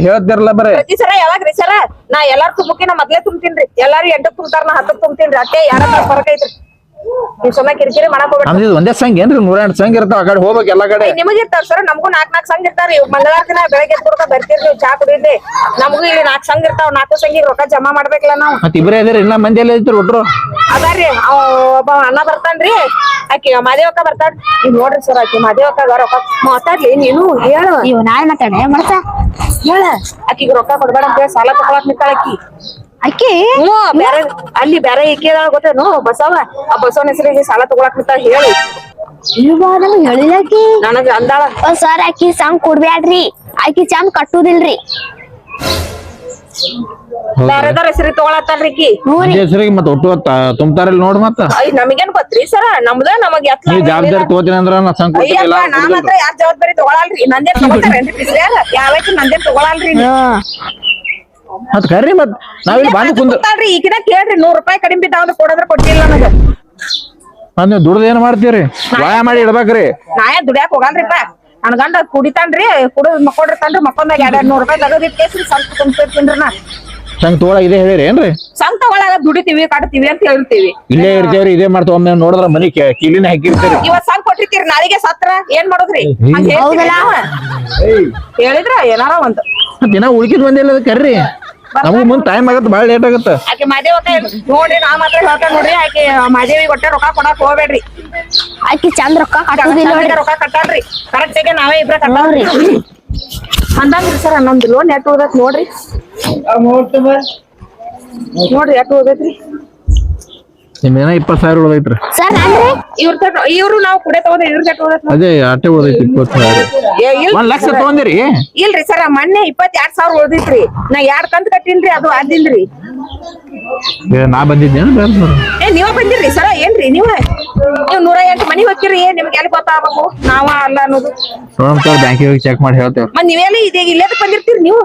ಹೇಳ್ತಿರಲ್ಲ ಬರೇ ಪ್ರತಿ ಸಲ ಯಾವಾಗ್ರಿ ಸರ ನಾ ಎಲ್ಲಾರು ತುಂಬಕಿ ನಾ ಮೊದ್ಲೇ ತುಂಬತೀನ್ರಿ. ಎಲ್ಲಾರು ಎಂಟಕ್ ತುಂಬ್ತಾರ ನಾ ಹತ್ತಕ್ ತುಂಬ್ತೀನ್ರಿ. ಅಟ್ಟೆ ಯಾರ ಫರಕ್ ಐತ್ರಿ. ನೀವ್ ಸುಮ್ಮನೆ ಕಿರಿಕಿರಿ ಮಾಡಕ್ ನಮ್ದು ಇದು ಒಂದೇ ಸಂಘ ಏನ್ರಿ? ನೂರ ಎಂಟು ಸಂಘ ಇರ್ತಾವ ಆ ಕಡೆ ಹೋಗ್ಬೇಕು ಎಲ್ಲಾ ಕಡೆ. ನಿಮಗ್ ಇರ್ತಾರ ಸರ್ ನಮಗೂ ನಾಕ್ ನಾಕ್ ಸಂಘ ಇರ್ತಾವ್ರಿ ಮಂಗಳವಾರ ದಿನ ಬೆಳಗ್ಗೆ ಎದ್ದು ಬರ್ತೀರಿ ನೀವು ಚಾ ಕುಡಿದ್ರಿ ನಮಗೂ ಇಲ್ಲಿ ನಾಕ್ ಸಂಘ ಇರ್ತಾವ ನಾಲ್ಕು ಸಂಘಿಗೆ ರೊಕ್ಕ ಜಮಾ ಮಾಡ್ಬೇಕಲ್ಲ ನಾವು. ಮತ್ ಇಬ್ರೇ ಇದೀರಿ ಇನ್ನ ಮಂದಿ ಎಲ್ಲ ಇದ್ರು ಒಟ್ರು? ಅದಾರ್ರಿ ಅವ ಒಬ್ಬ ಅಣ್ಣ ಬರ್ತಾನ್ರಿ ಆಕಿ ಮಾದೇವಕ್ಕ ಬರ್ತಾಳ. ಈಗ ನೋಡ್ರಿ ಸರ್ ಆಕಿ ಮಾದೇವಕ್ಕ ರೊಕ್ಕ ಮಾತಾಡ್ಲಿ. ನೀನು ಹೇಳು. ಇವ್ ನಾಳೆ ಮಾತಾಡ ಮಾಡ್ತಾ ಹೇಳ. ಆಕಿಗೆ ರೊಕ್ಕ ಕೊಡ್ಬೇಡ ಅಂತ ಹೇಳಿ ಸಾಲ ತಗೊಳಕ್ ನಿಂತಾಳ ಆಕಿ. ಅಕ್ಕಿ ಹ್ಮ್ ಬ್ಯಾರೆ ಅಲ್ಲಿ ಬ್ಯಾರೆ ಈಕೆ ಅದಾಳ ಗೊತ್ತೇನು ಬಸವ. ಆ ಬಸವನ ಹೆಸರಿಗೆ ಸಾಲ ತಗೊಳಕ್ ಹೇಳಿ ಹೇಳು. ಇವ ನಮ್ಗ್ ಹೇಳಿಲ್ಲ ಅಕ್ಕಿ ನನಗ ಅಂದಾಳ. ಓ ಸರ್ ಅಕ್ಕಿ ಸಾಂಗ್ ಕೊಡ್ಬ್ಯಾಡ್ರಿ. ಆಕಿ ಚಾಮ್ ಕಟ್ಟುದಿಲ್ರಿ. ಬ್ಯಾರೆದಾರ ಹೆಸರಿಗೆ ತಗೊಳತ್ತಾಳ್ರಿ ಈಕಿ? ಮಂದಿ ಹೆಸರಿಗೆ ಮತ್ತೆ ಒಟ್ಟು ತುಂಬ್ತಾರಲ್ಲ ನೋಡ್ ಮತ್ತ. ಐ ನಮಗೇನ್ ಗೊತ್ತ್ರಿ ಸರ? ನಮ್ದ ನಮಗ್ ಎತ್ಲ ಜವಾಬ್ದಾರಿ ತಗೋತೀನಿ ಅಂದ್ರ ನಾ ಅಯ್ಯಪ್ಪ. ಮಾತ್ರ ಯಾರ್ ಜವಾಬ್ದಾರಿ ತಗೊಳಲ್ರಿ? ನಂದೇ ತಗೋತಾರೇನ್ರಿ ಬಿಸ್ಲ್ಯಾಗ? ಯಾವೈತಿ ನಂದೇನ್ ತಗೊಳಲ್ರಿ? ಮತ್ ಕರ್ರಿ ಮತ್ ನಾವಿಲ್ಲಿ ಬಂದು ಕುಂದ ಈ ಈಗಿನ ಕೇಳ್ರಿ ನೂರ್ ರೂಪಾಯಿ ಕಡಿಮೆ ಬಿದ್ದಾವ ಕೊಡದ್ರ ಕೊಟ್ಟಿಲ್ಲ ನನಗ ಮತ್ ನೀವು ದುಡ್ದು ಏನ್ ಮಾಡ್ತೀರಿ? ವಾಯ ಮಾಡಿ ಇಡ್ಬೇಕ್ರಿ. ನಾ ಏನ್ ದುಡ್ಯಾಕ್ ಹೋಗಲ್ರಿಪ್ಪ ನನ್ ಗಂಡ ಕುಡಿತಾನ್ರಿ ಕುಡಿದ್ ಮಕ್ಕೊಂಡಿರ್ತಾನ್ರಿ ಮಕ್ಕೊಂದಾಗ ಎರಡ್ ನೂರ್ ರೂಪಾಯಿ ತಗದಿದ್ ಸ್ವಲ್ಪ ತುಂಬಿರ್ತೀನ್ರಿ ನಾ. ಸಂಘ ತೋಳ ಇದೇ ಹೇಳಿರಿ ಏನ್ರಿ? ಸಂಘ ತಗೊಳಾಗ ದುಡಿತೀವಿ ಕಟ್ತೀವಿ ಅಂತ ಹೇಳ್ತೀವಿ. ಇಲ್ಲೇ ಇರ್ತೇವ್ರಿ ಇದೇ ಮಾಡ್ತಾವ. ಒಮ್ಮೆ ನೋಡಿದ್ರ ಮನಿ ಕೀಲಿನ ಹಾಕಿರ್ತೀರಿ ಇವತ್ ಸಂಘ ಕೊಟ್ಟಿರ್ತೀರಿ ನಾಳೆಗೆ ಸತ್ರ ಏನ್ ಮಾಡೋದ್ರಿ? ಹೇಳಿದ್ರ ಏನಾರ ಒಂದ್. ದಿನ ಉಳ್ಕಿದ್ ಬಂದಿಲ್ಲ ಕರ್ರಿ. ನಮಗ್ ಮುಂದ್ ಟೈಮ್ ಆಗತ್ತ ಬಹಳ ಲೇಟ್ ಆಗತ್ತ ಆಕೆ ನೋಡ್ರಿ ನಾ ಮಾತ್ರ ಹೇಳ್ತಾ ನೋಡ್ರಿ ಆಕೆ ಮಾದೇವಿ ಕೊಟ್ಟೆ ರೊಕ್ಕ ಕೊಡಕ್ ಹೋಗ್ಬೇಡ್ರಿ. ಆಕಿ ಚಂದ್ ರೊಕ್ಕ ಕಟ್ಟುದಿಲ್ಲ ರೊಕ್ಕ ಕಟ್ಟಾಳ್ರಿ. ಕರೆಕ್ಟ್ ಆಗಿ ನಾವೇ ಇಬ್ರ ಕಟ್ಟಾಳ್ರಿ. ಅಂದಂಗ್ರಿ ಸರ್ ನಮ್ದು ಲೋನ್ ಎಟ್ ಹೋದ್ ನೋಡ್ರಿ. ನೋಡ್ರಿ ಸಾವಿರ ಉಳ್ದೈತ್ರಿ. ಸರ್ ಅಂದ್ರೆ? ಇವ್ರ ಇವ್ರು ನಾವು ಕುಡೆ ತಗೊಂಡ್ರಿ ಇವ್ರ ಎಟ್ ಉಳ್ದೈತ್ ನೋಡ್ರಿ. ಅದೇ ಅಟ್ಟೆ ಉಳ್ದೈತಿ ಇಪ್ಪತ್ ಸಾವಿರ. ಏ, ಇಲ್- ಒಂದ್ ಲಕ್ಷ ತಗೊಂಡಿರಿ ಇಲ್ರಿ ಸರ್ ಮೊನ್ನೆ ಇಪ್ಪತ್ತೆರಡ್ ಸಾವಿರ ಉಳ್ದಿತ್ರಿ. ನಾ ಎರಡ್ ಕಂತ್ ಕಟ್ಟಿನ್ರಿ ಅದು ಆದಿಲ್ರಿ ಏ, ನಾ ಬಂದಿದ್ದೇನು ಬೇರೆ ಏ ನೀವ ಬಂದಿರ್ರಿ ಸರ ಏನ್ರಿ ನೀವ? ನೀವು ನೂರ ಎಂಟು ಮನಿ ಹೋಗ್ತೀರಿ ನಿಮ್ಗೆ ಎಲ್ಲಿ ಗೊತ್ತಾಗಬೇಕು? ನಾವ ಅಲ್ಲ ಅನ್ನೋದು. ಬ್ಯಾಂಕ್ ತೋರ್ ಬ್ಯಾಂಕಿಗೆ ಹೋಗಿ ಚೆಕ್ ಮಾಡಿ ಹೇಳ್ತೇವೆ ಮತ್ ನೀವೆಲ್ಲ ಇದೀಗ ಇಲ್ಲೇದ ಬಂದಿರ್ತೀರಿ ನೀವು?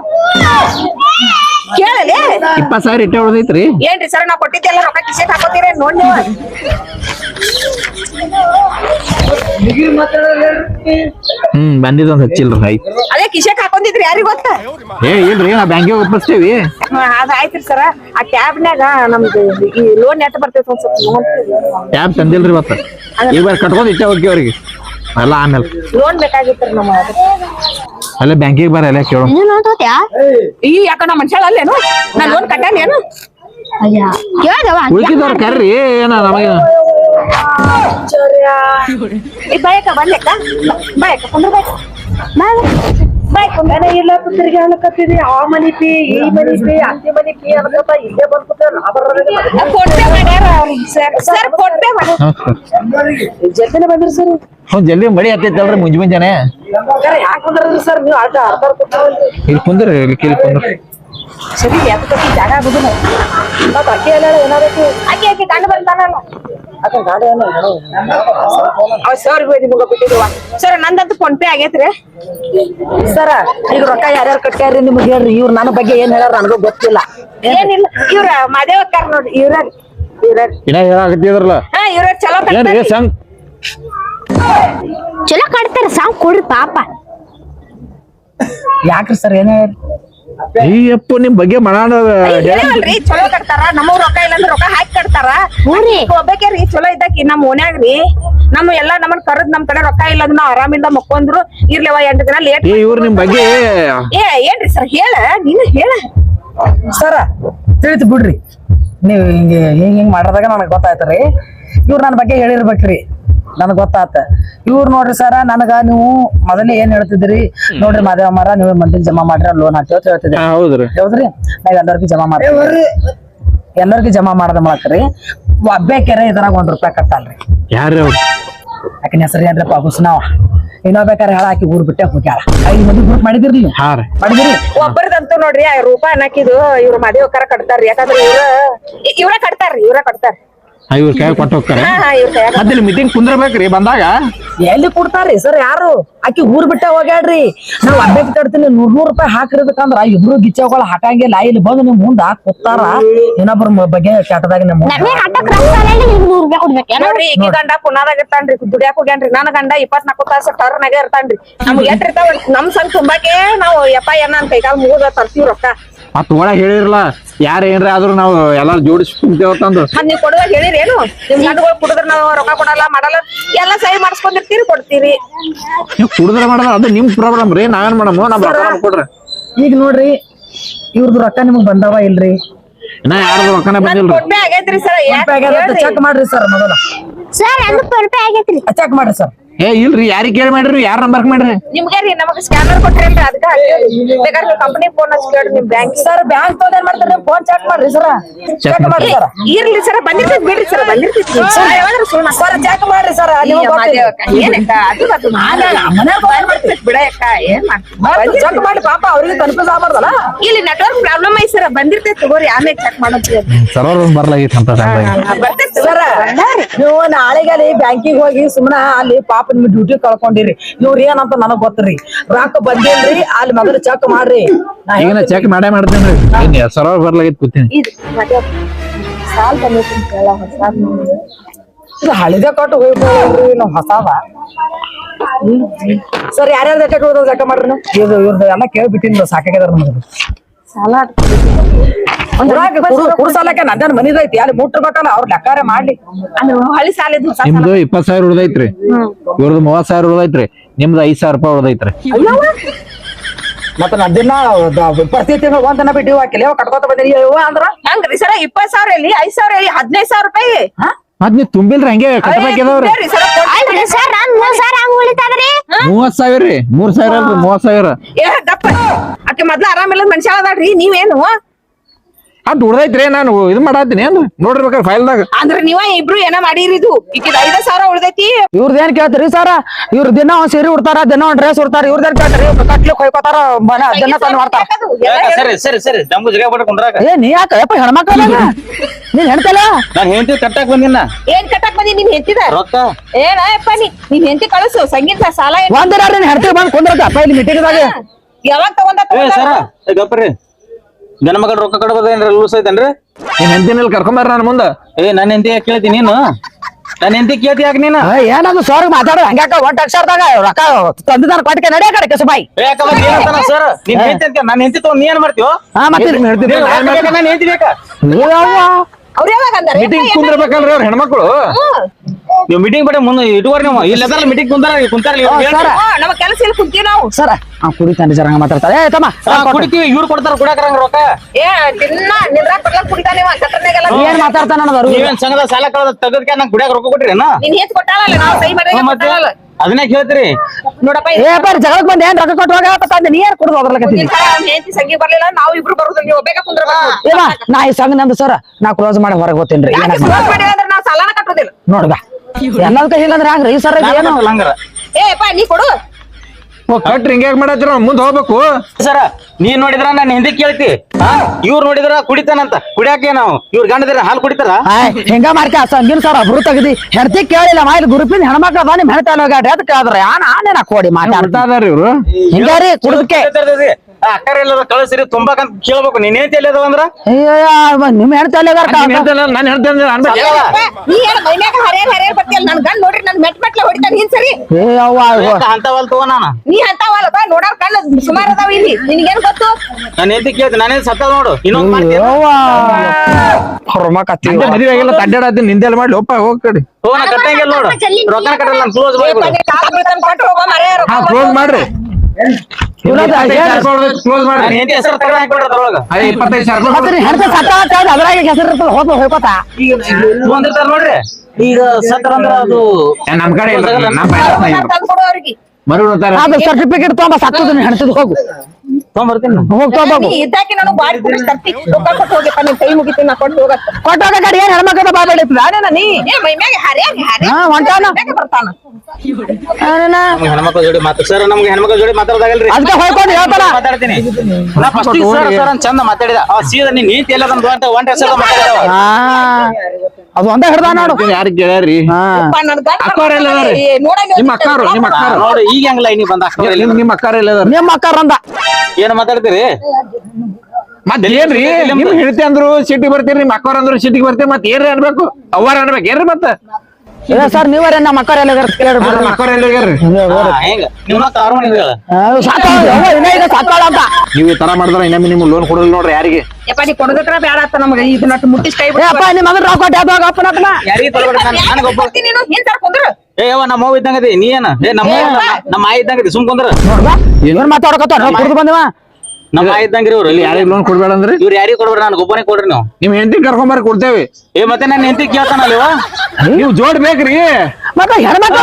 ಕೇಳಲೆ? ಇಪ್ಪತ್ತು ಸಾವಿರ ಇಟ್ಟೆ ಉಳ್ದೈತ್ರಿ. ಏನ್ರಿ ಸರ್ ನಾ ಕೊಟ್ಟಿದ್ದೆಲ್ಲ ರೊಕ್ಕ ಕಿಸೆಟ್ ಹಾಕೋತೀರಿ? ನೋಡಿ ನೀವು. ಹ್ಮ್ ಬಂದಿದ್ದೊಂದು ಹಚ್ಚಿಲ್ರಿ ಆಯ್ತು. ಅದೇ ಕಿಶಕ್ ಹಾಕೊಂಡಿದ್ರಿ ಯಾರಿಗ್ ಗೊತ್ತ? ಏ ಇಲ್ರಿ ನಾ ಬ್ಯಾಂಕಿಗೆ ಒಪ್ಪಿಸ್ತೇವಿ ಹಾ, ಅದ್ ಆಯ್ತ್ರಿ ಸರ. ಆ ಟ್ಯಾಬ್ನ್ಯಾಗ ನಮ್ದು ಈ ಲೋನ್ ನೆಟ್ ಬರ್ತೈತಿ ಒಂದ್ ಸ್ವಲ್ಪ ಟ್ಯಾಬ್ ತಂದಿಲ್ರಿ ಇವತ್ತು. ಈಗ ಬೇರೆ ಕಟ್ಕೊಂಡ್ ಇಟ್ಟೆ ಹೋಗಿ ಅವ್ರಿಗೆ. ಅಲ್ಲ ಆಮೇಲೆ. ಲೋನ್ ಬೇಕಾಗಿತ್ರಿ ನಮ್ಮ ಅಲ್ಲೇ ಬ್ಯಾಂಕಿಗೆ ಬರ ಅಲ್ಲೇ ಕೇಳು. ನೀನು ಈ ಯಾಕ ನಮ್ಮ ಮನುಷ್ಯ ಅಲ್ಲೇನು ನಾ ಲೋನ್ ಕಟ್ಟಾನೇನು ಅಯ್ಯ ಕೇಳ್ದವ ಉಳ್ಕಿದವ್ರ ಕರ್ರಿ ಏನ ನಮಗೆ ಬಯಕ ಬಂದಕ್ಕ ಬಯಕ ಕುಂದ್ರ ಬಯಕ ಬಾಯ್ ಕುಂದ್ರ ಇಲ್ಲ ತಿರ್ಗಿ ಅನ್ಕತ್ತೀರಿ ಆ ಮನಿ ಪಿ ಈ ಮನಿ ಪಿ ಅತ್ತಿ ಮನಿ ಪಿ ಅನ್ಕೋತ ಇಲ್ಲೇ ಬಂದ್ಬಿಟ್ರೆ ಮಾಡ್ಯಾರ ಜಲ್ದಿನ ಬಂದ್ರಿ ಸರ್ ಹ್ಞೂ ಜಲ್ದಿ ಮಳಿ ಹತ್ತೈತಲ್ರಿ ಮುಂಜ್ ಮುಂಜಾನೆ ಯಾಕೆ ಬಂದ್ರಿ ಸರ್ ನೀವು ಅರ್ಧ ಅರ್ಧ ಇಲ್ಲಿ ಕುಂದ್ರಿ ಇಲ್ಲಿ ಕುಂದ್ರಿ ಸರಿ ಯಾಕೆ ಜಾಗ ಆಗುದಿಲ್ಲ ಮತ್ತ ಅಕ್ಕಿ ಎಲ್ಲ ಏನಾಗಬೇಕು ಅಕ್ಕಿ ಅಕ್ಕಿ ಗಂಡ ಬಂದಾನಲ್ಲ ಅಕ್ಕ ಗಾಡಿ ಏನೋ ಅವ್ ಸರ್ ನಿಮ್ಗ ಸರ್ ನಂದಂತೂ ಫೋನ್ ಪೇ ಆಗೈತ್ರಿ ಸರ ಈಗ ರೊಕ್ಕ ಯಾರ್ಯಾರು ಕಟ್ಟ್ಯಾರಿ ನಿಮ್ಗೆ? ಹೇಳ್ರಿ ಇವ್ರು ನನ್ನ ಬಗ್ಗೆ ಏನ್ ಹೇಳಾರ ನನಗೂ ಗೊತ್ತಿಲ್ಲ. ಏನಿಲ್ಲ ಇವ್ರ ಮಾದೇವ ಅಕ್ಕಾರ ನೋಡ್ರಿ ಇವ್ರ ಇವ್ರ. ಇನ್ನ ಹೇಳಾಕತ್ತಿದ್ರಲ್ಲ ಹಾ ಇವ್ರ ಚಲೋ ಕಾಡ್ತಾರ ಕಟ್ತಾರ್ರಿ. ಚಲೋ ಕಟ್ತಾರ ಸಾಂಗ್ ಕೊಡ್ರಿ ಪಾಪ. ಯಾಕ್ರಿ ಸರ್ ಏನೇ ಅಯ್ಯಪ್ಪ ನಿಮ್ ಬಗ್ಗೆ ಮಾಡಾಣ ಹೇಳಲ್ರಿ ಚಲೋ ಕಟ್ತಾರ. ನಮ್ಮವ್ ರೊಕ್ಕ ಇಲ್ಲ ಅಂದ್ರೆ ರೊಕ್ಕ ಹಾಕಿ ಕಟ್ತಾರ. ಹ್ಞೂರಿ. ರೀ ಚಲೋ ಇದ್ದಾಕಿ ನಮ್ಮ ಓನ್ಯಾಗ ರೀ ನಮ್ಮ ಎಲ್ಲಾ ನಮ್ಮನ್ ಕರದ್ ನಮ್ ಕಡೆ ರೊಕ್ಕ ಇಲ್ಲ ಅಂದ್ರೆ ನಾವ್ ಆರಾಮಿಂದ ಮಕ್ಕೊಂದ್ರು. ಇರ್ಲಿವ ಎಂಟು ದಿನ ಲೇಟ್ ಇವ್ರ ನಿಮ್ ಬಗ್ಗೆ ಏ ಏನ್ರಿ ಸರ್ ಹೇಳ ನೀನು ಹೇಳ. ಸರ ತಿಳಿತು ಬಿಡ್ರಿ. ನೀವ್ ಹಿಂಗೆ ಹಿಂಗ್ ಹಿಂಗ್ ಮಾಡೋದಾಗ ನನಗೆ ಗೊತ್ತಾಯ್ತ್ರಿ ಇವ್ರು ನನ್ ಬಗ್ಗೆ ಹೇಳಿರ್ಬೇಕ್ರಿ. ನನಗೆ ಗೊತ್ತಾತ. ಇವ್ರು ನೋಡ್ರಿ ಸರ ನನಗ ನೀವು ಮೊದಲೇ ಏನ್ ಹೇಳ್ತಿದ್ರಿ? ನೋಡ್ರಿ ಮಾದೇವ ಮರ ನೀವು ಮಂದಿ ಜಮಾ ಮಾಡ್ರಿ ಲೋನ್ ಹಾಕಿ ಅಂತ ಹೇಳ್ತಿದ್ರಿ. ಹೌದ್ರಿ. ಹೌದ್ರಿ? ನಾವ್ ಎಲ್ಲರಿಗೂ ಜಮಾ ಮಾಡ್ತೀವಿ ಎಲ್ಲರಿಗೂ ಜಮಾ ಮಾಡದ ಮಾಡಕ್ರಿ ಒಬ್ಬೇಕೆರೆ ಇದ್ರಾಗ ಒಂದ್ ರೂಪಾಯಿ ಕಟ್ಟಲ್ರಿ. ಯಾರು ಯಾಕನ್ ಹೆಸರು ಹೆಸರು ನಾವ? ಇನ್ನೊ ಬೇಕಾರೆ ಹೇಳ ಹಾಕಿ ಊರ್ ಬಿಟ್ಟೆ ಹೋಗ್ಯಾಳ. ಐದು ಮಂದಿ ಗ್ರೂಪ್ ಮಾಡಿದಿರ್ಲಿ ಮಾಡಿದಿರಿ? ಒಬ್ಬರದಂತೂ ನೋಡ್ರಿ ಆ ರೂಪಾಯಿ ಅನ್ನಕಿದು ಇವ್ರ ಮಾದೇವಕ್ಕರ ಕಟ್ತಾರ್ರಿ. ಯಾಕಂದ್ರೆ ಇವ್ರ ಇವ್ರ ಕಟ್ತಾರ್ರಿ ಇವ್ರ ಕಟ್ತಾರ ಆ, ಇವ್ರ ಕೈ ಕೊಟ್ಟು ಹೋಗ್ತಾರೆ. ಮೀಟಿಂಗ್ ಕುಂದ್ರಬೇಕ್ರಿ ಬಂದಾಗ? ಎಲ್ಲಿ ಕೊಡ್ತಾರ್ರಿ? ಸರ್ ಯಾರು? ಆಕಿ ಊರ್ ಬಿಟ್ಟ ಹೋಗ್ಯಾಡ್ರಿ ನಾವ್ ಅಡ್ಡಕ್ಕೆ ತಡ್ತೀನಿ ನೂರ್ ನೂರ್ ರೂಪಾಯಿ ಹಾಕಿರ್ಬೇಕಂದ್ರ ಇಬ್ರು ಗಿಚ್ಚಗಳ ಹಾಕಂಗಿಲ್ಲ ಇಲ್ಲಿ ಬಂದು ನಿಮ್ ಮುಂದ ಕೊಡ್ತಾರ ಇನ್ನೊಬ್ರ ಮ- ಬಗ್ಗೆ ಕೆಟ್ಟದಾಗ ನಿಮ್ ನೋಡ್ರಿ ಗಂಡ ಪುನಾದಾಗ ಇರ್ತಾನ್ರಿ ದುಡಿಯಾಕ ಹೋಗ್ಯಾನ್ರಿ. ನನ್ನ ಗಂಡ ಇಪ್ಪತ್ನಾಲ್ಕು ತಾಸು ಟರ್ನಾಗ ಇರ್ತಾನ್ರಿ. ನಮ್ಗೆ ಎಷ್ಟಿರ್ತಾವ ನಮ್ ಸಂಘ ತುಂಬಾಕೆ ನಾವು ಯಪ್ಪ ಏನ ಅಂತ ಕೈಕಾಲ್ ಮುಗಿದ ತರ್ತೀವಿ ರೊಕ್ಕ. ಮತ್ ಒಳಗ್ ಹೇಳಿರಲ್ಲ ಯಾರ ಏನ್ರ ಆದ್ರೂ ನಾವು ಎಲ್ಲಾರು ಜೋಡಿಸಿ ತಂದು ಮತ್ ನೀವ್ ಕೊಡುವಾಗ ಹೇಳಿರೇನು? ನಿಮ್ ಗಂಡುಗಳು ಕುಡಿದ್ರ ನಾವು ರೊಕ್ಕ ಕೊಡಲ್ಲ ಮಾಡಲ್ಲ ಎಲ್ಲ ಸಹಿ ಮಾಡಿಸ್ಕೊಂಡಿರ್ತೀರಿ ಕೊಡ್ತೀರಿ. ನೀವು ಕುಡಿದ್ರ ಮಾಡಲ್ಲ ಅದು ನಿಮ್ ಪ್ರಾಬ್ಲಮ್ ರೀ ನಾವೇನ್ ಮಾಡಮ್ಮ ನಮ್ ರೊಕ್ಕ ಕೊಡ್ರಿ ಈಗ ನೋಡ್ರಿ ಇವ್ರದ್ದು ರೊಕ್ಕ ನಿಮಗ್ ಬಂದವ ಇಲ್ರಿ? ಇನ್ನ ಯಾರ್ದು ರೊಕ್ಕನೇ ಬಂದಿಲ್ರಿ? ಆಗೈತ್ರಿ ಸರ್ ಚೆಕ್ ಮಾಡ್ರಿ ಸರ್ ಮೊದಲ. ಸರ್ ಅದು ಆಗೈತ್ರಿ. ಚೆಕ್ ಮಾಡ್ರಿ ಸರ್. ಏ ಇಲ್ರಿ ಯಾರಿಗೆ ಕೇಳಿ ಮಾಡ್ರಿ ಯಾರ ನಂಬರ್ ಮಾಡ್ರಿ? ನಿಮ್ಗೆ ರೀ ನಮಗ್ ಸ್ಕ್ಯಾನರ್ ಕೊಟ್ರೇನ್ರಿ ಅದಕ್ಕ ಬೇಕಾದ್ರೆ ಕಂಪನಿ ಫೋನ್ ಹಚ್ಚಿ ಕೇಳ್ರಿ ನಿಮ್ ಬ್ಯಾಂಕ್ ಸರ್ ಬ್ಯಾಂಕ್ ತೋದ್ ಏನ್ ಮಾಡ್ತಾರೆ ಫೋನ್ ಚೆಕ್ ಮಾಡ್ರಿ ಸರ್. ಚೆಕ್ ಮಾಡ್ರಿ. ಸರ್. ಇರ್ಲಿ ಸರ್ ಬಂದಿರ್ತೈತಿ ಬಿಡ್ರಿ ಸರ್ ಬಂದಿರ್ತೈತಿ ಸರ್ ಚೆಕ್ ಮಾಡ್ರಿ ಸರ್ ಏನಕ್ಕ ಅದು ಅದು ಬಿಡಕ್ಕ ಏನ್ ಮಾಡ್ತೀವಿ? ಚೆಕ್ ಮಾಡಿ ಪಾಪ ಅವ್ರಿಗೆ ಕನ್ಫ್ಯೂಸ್ ಆಗ್ಬಾರ್ದಲ್ಲ. ಇಲ್ಲಿ ನೆಟ್ವರ್ಕ್ ಪ್ರಾಬ್ಲಮ್ ಐತಿ ಸರ್ ಬಂದಿರ್ತೈತಿ ತಗೋರಿ ಆಮೇಲೆ ಚೆಕ್ ಮಾಡೋದು. ಸರ್ವರ್ ಬರಲಾಗಿತ್ತು ಬರ್ಲಾಗಿತ್ತು ಅಂತ ಬರ್ತೈತಿ ಸರ ನೀವು ನಾಳೆಗೆ ಅಲ್ಲಿ ಬ್ಯಾಂಕಿಗೆ ಹೋಗಿ ಸುಮ್ಮನ ಅಲ್ಲಿ ಪಾಪ ನಿಮ್ ಡ್ಯೂಟಿ ಕಳ್ಕೊಂಡಿರಿ. ಇವ್ರ ಏನಂತ ನನಗ್ ಗೊತ್ತ್ರಿ. ರೊಕ್ಕ ಬಂದಿಲ್ರಿ ಅಲ್ಲಿ ಮೊದಲು ಚೆಕ್ ಮಾಡ್ರಿ. ಈಗ ಚೆಕ್ ಮಾಡೇ ಮಾಡ್ತೇನ್ರಿ. ಏನ್ ಸರ್ವರ್ ಬರ್ಲಾಗಿತ್ತು ಕೂತೀನಿ. ಸಾಲ್ ಬಂದೈತಿ ಕೇಳ ಹೊಸಾದ್ ನೋಡಿ. ಇದು ಹಳಿದೆ ಕೊಟ್ಟು ಹೋಗ್ಬೋದ್ರಿ ನಾವ್ ಹೊಸಾವ? ಸರ್ ಯಾರ್ಯಾರ ಲೆಕ್ಕ ಲೆಕ್ಕ ಮಾಡ್ರಿ ನೀವು? ಇವ್ರದ್ದು ಎಲ್ಲ ಕೇಳ್ಬಿಟ್ಟಿನ ಸಾಕಾಗ್ಯದ ನಮ್ಗೆ ಸಾಲ ಕುಡ್ಸಲಕ್ಕೆ ನನ್ನ ಮನಿದ ಐತಿ ಅಲ್ಲಿ ಮುಟ್ಟಿರ್ಬೇಕಲ್ಲ ಅವ್ರ ಲೆಕ್ಕಾರೆ ಮಾಡ್ಲಿ. ಹಳಿ ಸಾಲ. ನಿಮ್ದು ಇಪ್ಪತ್ ಸಾವಿರ ಉಳ್ದೈತ್ರಿ. ಇವ್ರದ್ದು ಮೂವತ್ ಸಾವಿರ ಉಳ್ದೈತ್ರಿ. ನಿಮ್ದು ಐದ್ ಸಾವಿರ ರೂಪಾಯಿ ಉಳ್ದೈತ್ರಿ. ಮತ್ತೆ ನಾ ದಿನ ದ- ಪ್ರತಿ ತಿಂಗಳು ಒಂದನ ಬಿಟ್ಟು ಹಾಕಿಲ್ಲ. ಯಾವ ಕಟ್ಕೋತ ಬಂದಿರಿ ಇವ ಅಂದ್ರ? ಹಂಗ್ರಿ ಸರ ಇಪ್ಪತ್ ಸಾವಿರ ಇಲ್ಲಿ ಐದ್ ಸಾವಿರ ಇಲ್ಲಿ ಹದಿನೈದು ಸಾವಿರ ರೂಪಾಯಿ? ನೀವ್ ತುಂಬಿಲ್ರಿ ಹಂಗೆ ಸರ ಮೂರ್ ಸಾವಿರ ಹಂಗ್ ಉಳಿತಾದ್ರಿ? ಮೂವತ್ ಸಾವಿರ ರೀ. ಮೂರ್ ಸಾವಿರ ಅಲ್ರಿ ಮೂವತ್ ಸಾವಿರ. ಏ ದಪ್ಪ. ಆಕೆ ಮೊದ್ಲು ಆರಾಮಿಲ್ಲ ಮನುಷ್ಯ ಅದಾಳ್ರಿ ನೀವೇನು? ಅಟ್ ಉಳ್ದೈತ್ರಿ ನಾನು ಇದು ಮಾಡಾತೀನಿ ಏನ್ ಫೈಲ್ ಫೈಲ್ದಾಗ ಅಂದ್ರ ನೀವ ಇಬ್ರು ಏನ ಮಾಡಿರಿ ಇದು? ಐದ ಸಾವಿರ ಉಳ್ದೈತಿ? ಇವ್ರದ್ದೇನ್ ಕೇಳ್ತೀರಿ ಸರ? ಇವ್ರ ದಿನ ಒಂದ್ ಸೀರೆ ಉಡ್ತಾರ ದಿನ ಒಂದ್ ಡ್ರೆಸ್ ಉಡ್ತಾರ ಇವ್ರದೇನ್ ಕೇಳ್ತೀರಿ? ಇವ್ರ್ ಕಟ್ಲಿಕ್ ಹೊಯ್ಕೋತಾರ ಮನ ದಿನ ತಂದ್ ಮಾಡ್ತಾರ. ಸರಿ ಸರಿ ಸರಿ ನಮ್ಗೂ ಜಗ ಬಿಡ ಕುಂದ್ರಾಗ ಏ ನೀ ಯಾಕ? ಯಪ್ಪ ಹೆಣ್ಮಕ್ಳ ನೀನ್ ಹೆಣ್ತಲ್ಲ ನಾನ್ ಹೆಂಡತಿ ಕಟ್ಟಾಕ್ ಬಂದಿನ. ಏನ್ ಕಟ್ಟಕ್ ಬಂದಿ? ನಿನ್ ಹೆಂತಿದ ರೊಕ್ಕ? ಏನಪ್ಪ ನೀ ನಿನ್ ಹೆಂಡತಿ ಕಳಿಸು ಸಂಗೀತ ಸಾಲ ಏನ್- ಒಂದಿನ ಹೆಣ್ತಿ ಬಂದ್ ಕುಂದ್ರಪ್ಪ ಇಲ್ಲಿ ಮೀಟಿಂಗ್ದಾಗ ಯಾವಾಗ ತಗೊಂಡ ಸರ ಏ ಗಣ ಮಗಳ ರೊಕ್ಕ ಕಡಬೋದೇನ್ರಿ ಲೂಸ್ ಐತೇನ್ರಿ? ನಿನ್ ಹೆಂಡತಿನಲ್ಲಿ ಕರ್ಕೊಂಬಾರ ನನ್ನ ಮುಂದ? ಏ ನನ್ನ ಹೆಂಡತಿ ಕೇಳ್ತಿ ನೀನು? ನನ್ನ ಹೆಂಡತಿ ಕೇಳ್ತಿ ಯಾಕೆ ನೀನು? ಏನದು ಸರ್ ಮಾತಾಡ. ಹಂಗ್ಯಾಕ ಒಟ್ಟ ಅಕ್ಷರದಾಗ ರೊಕ್ಕ ತಂದಿದ್ದಾನ ಕೊಟ್ಟಿಗೆ ನಡೆಯ ಕಡೆ ಕಸಬಾಯಿ. ಏ ಏನಂತಾನ ಸರ್? ನಿನ್ ಹೆಂಡತಿ ಅಂತ ನನ್ನ ಹೆಂಡತಿ ತಗೊಂಡ್ ನೀ ಏನ್ ಮಾಡ್ತೀವೋ ಹಾ ಮತ್ತೆ ನೀನ್? ನನ್ನ ಹೆಂಡತಿ ಬೇಕಾ? ಅವ್ರ ಯಾವಾಗ ಅಂದಾರೆ? ಮೀಟಿಂಗ್ ಕುಂದ್ರಬೇಕಲ್ರಿ ಅವ್ರ ಹೆಣ್ಮಕ್ಳು? ನೀವು ಮೀಟಿಂಗ್ ಬಿಡಿ ಮುಂದೆ ಇಟ್ಕೋರಿ ನೀವು ಇಲ್ಲ ಮೀಟಿಂಗ್ ಕುಂತಾರ ಕುಂತಾರ ಸರ್. ನಮ್ಮ ಕೆಲಸ ಇಲ್ಲಿ ಕುಂತೀವಿ ನಾವು. ಸರ ಆ ಕುಡಿತಾನೆ ಜರ ಹಂಗ ಮಾತಾಡ್ತಾರೆ. ಏ ತಮ್ಮ ಕುಡಿತೀವಿ ಇವ್ರು ಕೊಡ್ತಾರ ಕುಡಕರಂಗ ರೊಕ್ಕ. ಏ ದಿನ ನಿಂದ್ರಾಕ್ ಕೊಡ್ಲಕ್ ಕುಡಿತಾನೆ ಕಟ್ಟನೆಗೆಲ್ಲ ಏನ್ ಮಾತಾಡ್ತಾನ ಅನ್ನೋದು ನೀವೇನ್ ಸಂಘದ ಸಾಲ ಕಳೆದ ತೆಗದ್ಕೆ ನಂಗೆ ಕುಡಿಯಕ ರೊಕ್ಕ ಕೊಟ್ರಿ ನಿನ್ ಹೆತ್ ಕೊಟ್ಟಾಳಲ್ಲ ನಾವು ಸಹಿ ಮಾಡಿ ಮತ್ತೆ ಅದನ್ನೇ ಹೇಳ್ತೀರಿ ನೋಡಪ್ಪ ಏ ಬರ್ ಜಗಳಕ್ ಬಂದ್ ಏನ್ ರೊಕ್ಕ ಕೊಟ್ಟುವಾಗ ತಂದೆ ನೀ ಯಾರು ಕುಡ್ದು ನೀ ಹೆಂಡತಿ ಸಂಗಿ ಬರ್ಲಿಲ್ಲ ನಾವು ಇಬ್ರು ಬರುದು ನೀವು ಬೇಗ ಕುಂದ್ರ ಏನ ನಾ ಈ ಸಂಘ ನಂದು ಸರ್ ನಾ ಕ್ಲೋಸ್ ಮಾಡಿ ಹೊರಗೆ ಹೋಗ್ತೇನ್ರಿ. ಯಾಕೆ ಮಾಡಿ ಅಂದ್ರೆ ನಾ ಸಾಲನ ಕಟ್ಟೋದಿಲ್ಲ. ನೋಡ್ಗ ಎಲ್ಲದಕ್ಕ ಹಿಂಗಂದ್ರೆ ಹಂಗ್ರಿ ಸರ್ ಏನು ಹಂಗಾರ ಏ ಅಪ್ಪ ನೀ ಕೊಡು ಕಟ್ರಿ ಹಿಂಗ್ಯಾಕ್ ಮಾಡತ್ತೀರ ಮುಂದ್ ಹೋಗ್ಬೇಕು ಸರ ನೀನ್ ನೋಡಿದ್ರ ನಾನು ಹಿಂದಿ ಕೇಳ್ತಿ ಇವ್ರು ನೋಡಿದ್ರ ಕುಡಿತಾನಂತ ಕುಡಿಯಾಕೆ ನಾವು ಇವ್ರ ಗಂಡದಿರ ಹಾಲು ಕುಡಿತಾರ ಆಯ್ ಹಿಂಗ ಮಾಡ್ಕ ಸಂಗಿನ ಸರ್ ಅಬ್ರು ತೆಗ್ದಿ ಹೆಣ್ತಿ ಕೇಳಿಲ್ಲ ಮಾ ಗುರುಪಿನ ಹೆಣ್ಮಕ್ಳ ಬಾ ಅದ ನಿಮ್ ಹೆಣ್ತಾನ ಹೋಗ್ಯಾಡ್ರಿ ಅದ್ ಕೇಳಿದ್ರೆ ಯಾನ್ ಆನೇನ ಕೊಡಿ ಮಾತಾಡ್ತಾ ಅದಾರಿ ಇವ್ರು ಹಿಂಗಾರಿ ಕುಡ್ದಕ್ಕೆ ಅಕ್ಕರ ಎಲ್ಲದ ತುಂಬಾಕ ಅಂತ ಕೇಳ್ಬೇಕು. ನೀನ್ ಏನ್ ತಿಳಿಯದ ಅಂದ್ರ? ನಿಮ್ ನಾನು. ಅಂತವಲ್ ತಗೋ ನಾನು. ನೀ ನೋಡಾರ ಕಣ್ಣು ಸುಮಾರು ಅದಾವ ಇಲ್ಲಿ. ನಿನ್ಗೇನ್ ಗೊತ್ತು? ನಾನು ಕೇಳ್ತಿ ನಾನೇನ್ ಸತ್ತ ನೋಡು. ಇನ್ನೊಂದ್ ಮದ್ವೆ ಆಗಿಲ್ಲ ನಿಂದೆಲ್ಲ ಮಾಡ್ಲಿ ಒಪ್ಪ ಹೋಗ್ ಕಡಿ. ಕಟ್ಟಂಗಿಲ್ಲ ನೋಡು. ರೊಕ್ಕ ಕಟ್ಟಲ್ಲ ಕ್ಲೋಸ್ ಮಾಡ್ರಿ. ಅದ್ರಾಗ ಹೆಸರು ಇರ್ತದ ಹೋದ್ ಹೋಗ್ಕೋತ ಬಂದಿರ್ತಾರ ನೋಡ್ರಿ. ಈಗ ಸತ್ರ ಅಂದ್ರ ಅದು ನಮ್ ಕಡೆ ಸರ್ಟಿಫಿಕೇಟ್ ತಗೊಂಡ್ ಸತ್ತದ ಹೋಗು. ತಗೊಂಡ್ಬರ್ತೀನಿ ಹೋಗ್ ತಗೋಬು ನೀ ಇದ್ದಾಕಿ ನಾನು ಬಾಡಿ ಕುಡಿಸ್ ತರ್ತಿ. ರೊಕ್ಕ ಕೊಟ್ಟು ಹೋಗಿಪ್ಪ ನಿನ್ ಕೈ ಮುಗಿತೀನಿ ನಾ ಕೊಟ್ಟು ಹೋಗತ್ತ. ಹೋಗ ಗಡಿ ಏನ್ ಹೆಣ್ಮಕ್ಳ ಬಾಬಾಡಿರ್ತದ ಅದೇನ ನೀ? ಮೈ ಮೈಮ್ಯಾಗ ಹರಿಯಾಗ ಹರಿಯಾಗ ಹಾ ಹೊಂಟಾನ ಬರ್ತಾನ. ಹೆಣ್ಮಕ್ಳ ಜೋಡಿ ಮಾತು ಸರ್ ನಮ್ಗೆ ಹೆಣ್ಮಕ್ಳ ಜೋಡಿ ಮಾತಾಡೋದಾಗಲ್ರಿ. ಅದಕ್ಕೆ ಹೊಯ್ಕೊಂಡು ಹೇಳ್ತಾನ. ಮಾತಾಡ್ತೀನಿ. ನಾ ಫಸ್ಟ್ ಸರ್ ಸರ್ ಅಂತ ಚಂದ ಮಾತಾಡಿದ. ಆ ಸೀದಾ ನೀನ್ ನೀತಿ ಎಲ್ಲ ನಮ್ದು ಅಂತ ಒಂಟ ಹೆಸರು ಮಾತಾಡಿದವ ಹಾ. ಅದು ಒಂದೇ ಹಿಡ್ದ ನೋಡು. ಯಾರು ಗೆಳೆಯರಿ? ಅಕ್ಕೋರ್ ನಿಮ್ಮ ಅಕ್ಕಾರು ನಿಮ್ಮ ಅಕ್ಕಾರು. ನೋಡು ಈಗ ಹೆಂಗ್ ಲೈನ್ ಬಂದ ನಿಮ್ಮ ನಿಮ್ ನಿಮ್ಮ ಅಕ್ಕಾರ ಎಲ್ಲ ಅದಾರ ನಿಮ್ಮ ಅಕ್ಕಾರಂದ ಏನ್ ಮಾತಾಡ್ತೀರಿ? ಮತ್ ಏನ್ರಿ? ನಿಮ್ ಹೇಳ್ತಿ ಅಂದ್ರು ಸಿಟಿಗೆ ಬರ್ತೀರಿ ನಿಮ್ ಅಕ್ಕವ್ರ ಅಂದ್ರು ಸಿಟಿಗೆ ಬರ್ತೀರಿ ಮತ್ ಏನ್ರಿ ಅನ್ಬೇಕು? ಅವ್ವಾರ ಅನ್ಬೇಕು. ಏನ್ರಿ ಮತ್ತ? ಏ ಸರ್ ನೀವರೇ ನಮ್ಮ ಅಕ್ಕಾರ ಎಲ್ಲ ನಮ್ಮ ಅಕ್ಕೋರ್ ಎಲ್ಲ ನಿಮ್ಮ ಸಾಕಾಳ ಅಂತ. ನೀವು ಈ ತರ ಮಾಡಿದ್ರ ಇನ್ನೊಮ್ಮೆ ನಿಮ್ಗೆ ಲೋನ್ ಕೊಡಲ್ಲ ನೋಡ್ರಿ ಯಾರಿಗೆ. ಯಪ್ಪ ನೀ ಕೊಡದಕ್ರ ಬೇಡ ಆತ ನಮಗೆ. ಇದು ನಟ್ಟು ಮುಟ್ಟಿಸ್ ಕೈ ಏ ಅಪ್ಪ ನಿಮ್ಮ ಮಗನ ರೊಕ್ಕ ಡ್ಯಾಬ್ ಅಪ್ಪನ ಅಪ್ಪನ ಯಾರಿಗೆ ತಗೊಳ್ಬೇಡ ನನಗೆ ಒಬ್ಬ ನೀನು ಹಿಂದ್ ಸರ್ ಕುಂದ್ರು? ಏ ಯವ್ವ ನಮ್ಮ ಅವ್ವ ಇದ್ದಂಗದಿ ನೀ ಏನ? ಏ ನಮ್ಮ ಅವ್ವ ನಮ್ಮ- ನಮ್ಮ ಆಯಿ ಇದ್ದಂಗದಿ ಸುಮ್ ಕುಂದ್ರ. ಏನ್ ಮಾತಾಡಕತ್ತ ಕುಡ್ದು ಬಂದವ? ನಮ್ಮ ಇದ್ದಂಗಿರಿ ಇವ್ರು. ಇಲ್ಲಿ ಯಾರಿಗೆ ಲೋನ್ ಕೊಡ್ಬೇಡ ಅಂದ್ರಿ ಇವ್ರು ಯಾರಿಗೆ ಕೊಡ್ಬೇಡ ನಾನು ಒಬ್ಬನೇ ಕೊಡ್ರಿ ನೀವು. ನಿಮ್ ಹೆಂಡತಿ ಕರ್ಕೊಂಬಾರ ಕೊಡ್ತೇವಿ. ಏ ಮತ್ತೆ ನನ್ನ ಹೆಂಡತಿ ಕೇಳ್ತಾನಲ್ಲ ನೀವು ಜೋಡ್ ಬೇಕ್ರಿ. ಮತ್ತೆ ಹೆಣ್ಮಕ್ಳು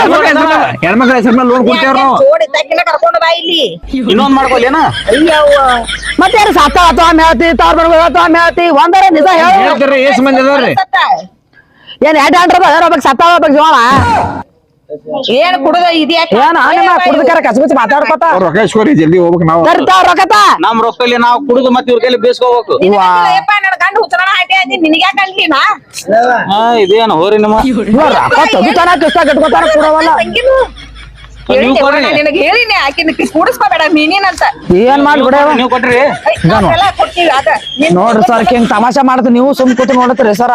ಹೆಣ್ಮಕ್ಳ ಹೆಸರ ಮೇಲೆ ಲೋನ್ ಕೊಡ್ತೇವ್ರಿ ನಾವು. ಜೋಡಿ ತಕ್ಕಿನ ಕರ್ಕೊಂಡು ಬಾ ಇಲ್ಲಿ. ಇನ್ನೊಂದ್ ಮಾಡ್ಕೊಲ್ಲೇನ ಮತ್ತೆ ಯಾರು ಸಾತ ಅಥವಾ ಮೇಳ್ತಿ ತಾರ್ ಬರ್ಬೋದು ಅಥವಾ ಮೇಳ್ತಿ ಒಂದರ ನಿಜ ಹೇಳು ಹೇಳ್ತೀರಿ ಎಷ್ಟ್ ಮಂದಿ ಅದಾರ್ರಿ ಸತ್ತ. ಏನ್ ಎರಡ್ ಅಂಡ್ರದ ಯಾರೋ ಒಬ್ಬಕ್ ಸತ್ತ ಒಬ್ಬಕ್ ಜೋಳ ಏನ್ ಕುಡುದ ಇದ್ಯಾಕೆ ಏನ ನಿಮ್ಮ ಕುಡ್ದಕ್ಕಾರ ಮಾತಾಡ್ಕೊತ? ರೊಕ್ಕ ಇಸ್ಕೊರಿ ಜಲ್ದಿ ಹೋಗ್ಬೇಕು ನಾವು. ತರ್ತಾವ ರೊಕ್ಕತ? ನಮ್ ರೊಕ್ಕಲ್ಲಿ ನಾವು ಕುಡಿದು ಮತ್ತೆ ಇವ್ರ ಕೈಲಿ ಬೇಸ್ಕೋಬೇಕು. ಯಪ್ಪ ನನ್ ಗಂಡ ಹುಚ್ಚರಣ ಹಾಕಿ ಅಂದಿ ನಿನಗ್ಯಾಕ ಅನ್ಲಿ ನಾ ಹಾ ಇದೇನು ಹೋರಿ ನಿಮ್ಮ? ಇವ ರೊಕ್ಕ ತೆಗಿತಾನ ಕಿಸ್ತ ಕಟ್ಕೋತಾನ ಕೊಡವಲ್ಲ. ತಂಗಿನು ನೀವು ಕೊಡ್ರಿ. ನಿನಗೆ ಹೇಳಿನಿ ಆಕಿನ ಕೂಡಿಸ್ಕೋಬೇಡ ಮೀನಿನ್ ಅಂತ ಏನ್ ಮಾಡಿ ಬಿಡವ ನೀವು ಕೊಟ್ರಿ. ನೋಡ್ರಿ ಸರ್ ಹಿಂಗ್ ತಮಾಷೆ ಮಾಡ್ತೀವಿ ನೀವು ಸುಮ್ ಕೂತು ನೋಡತ್ರಿ ಸರ.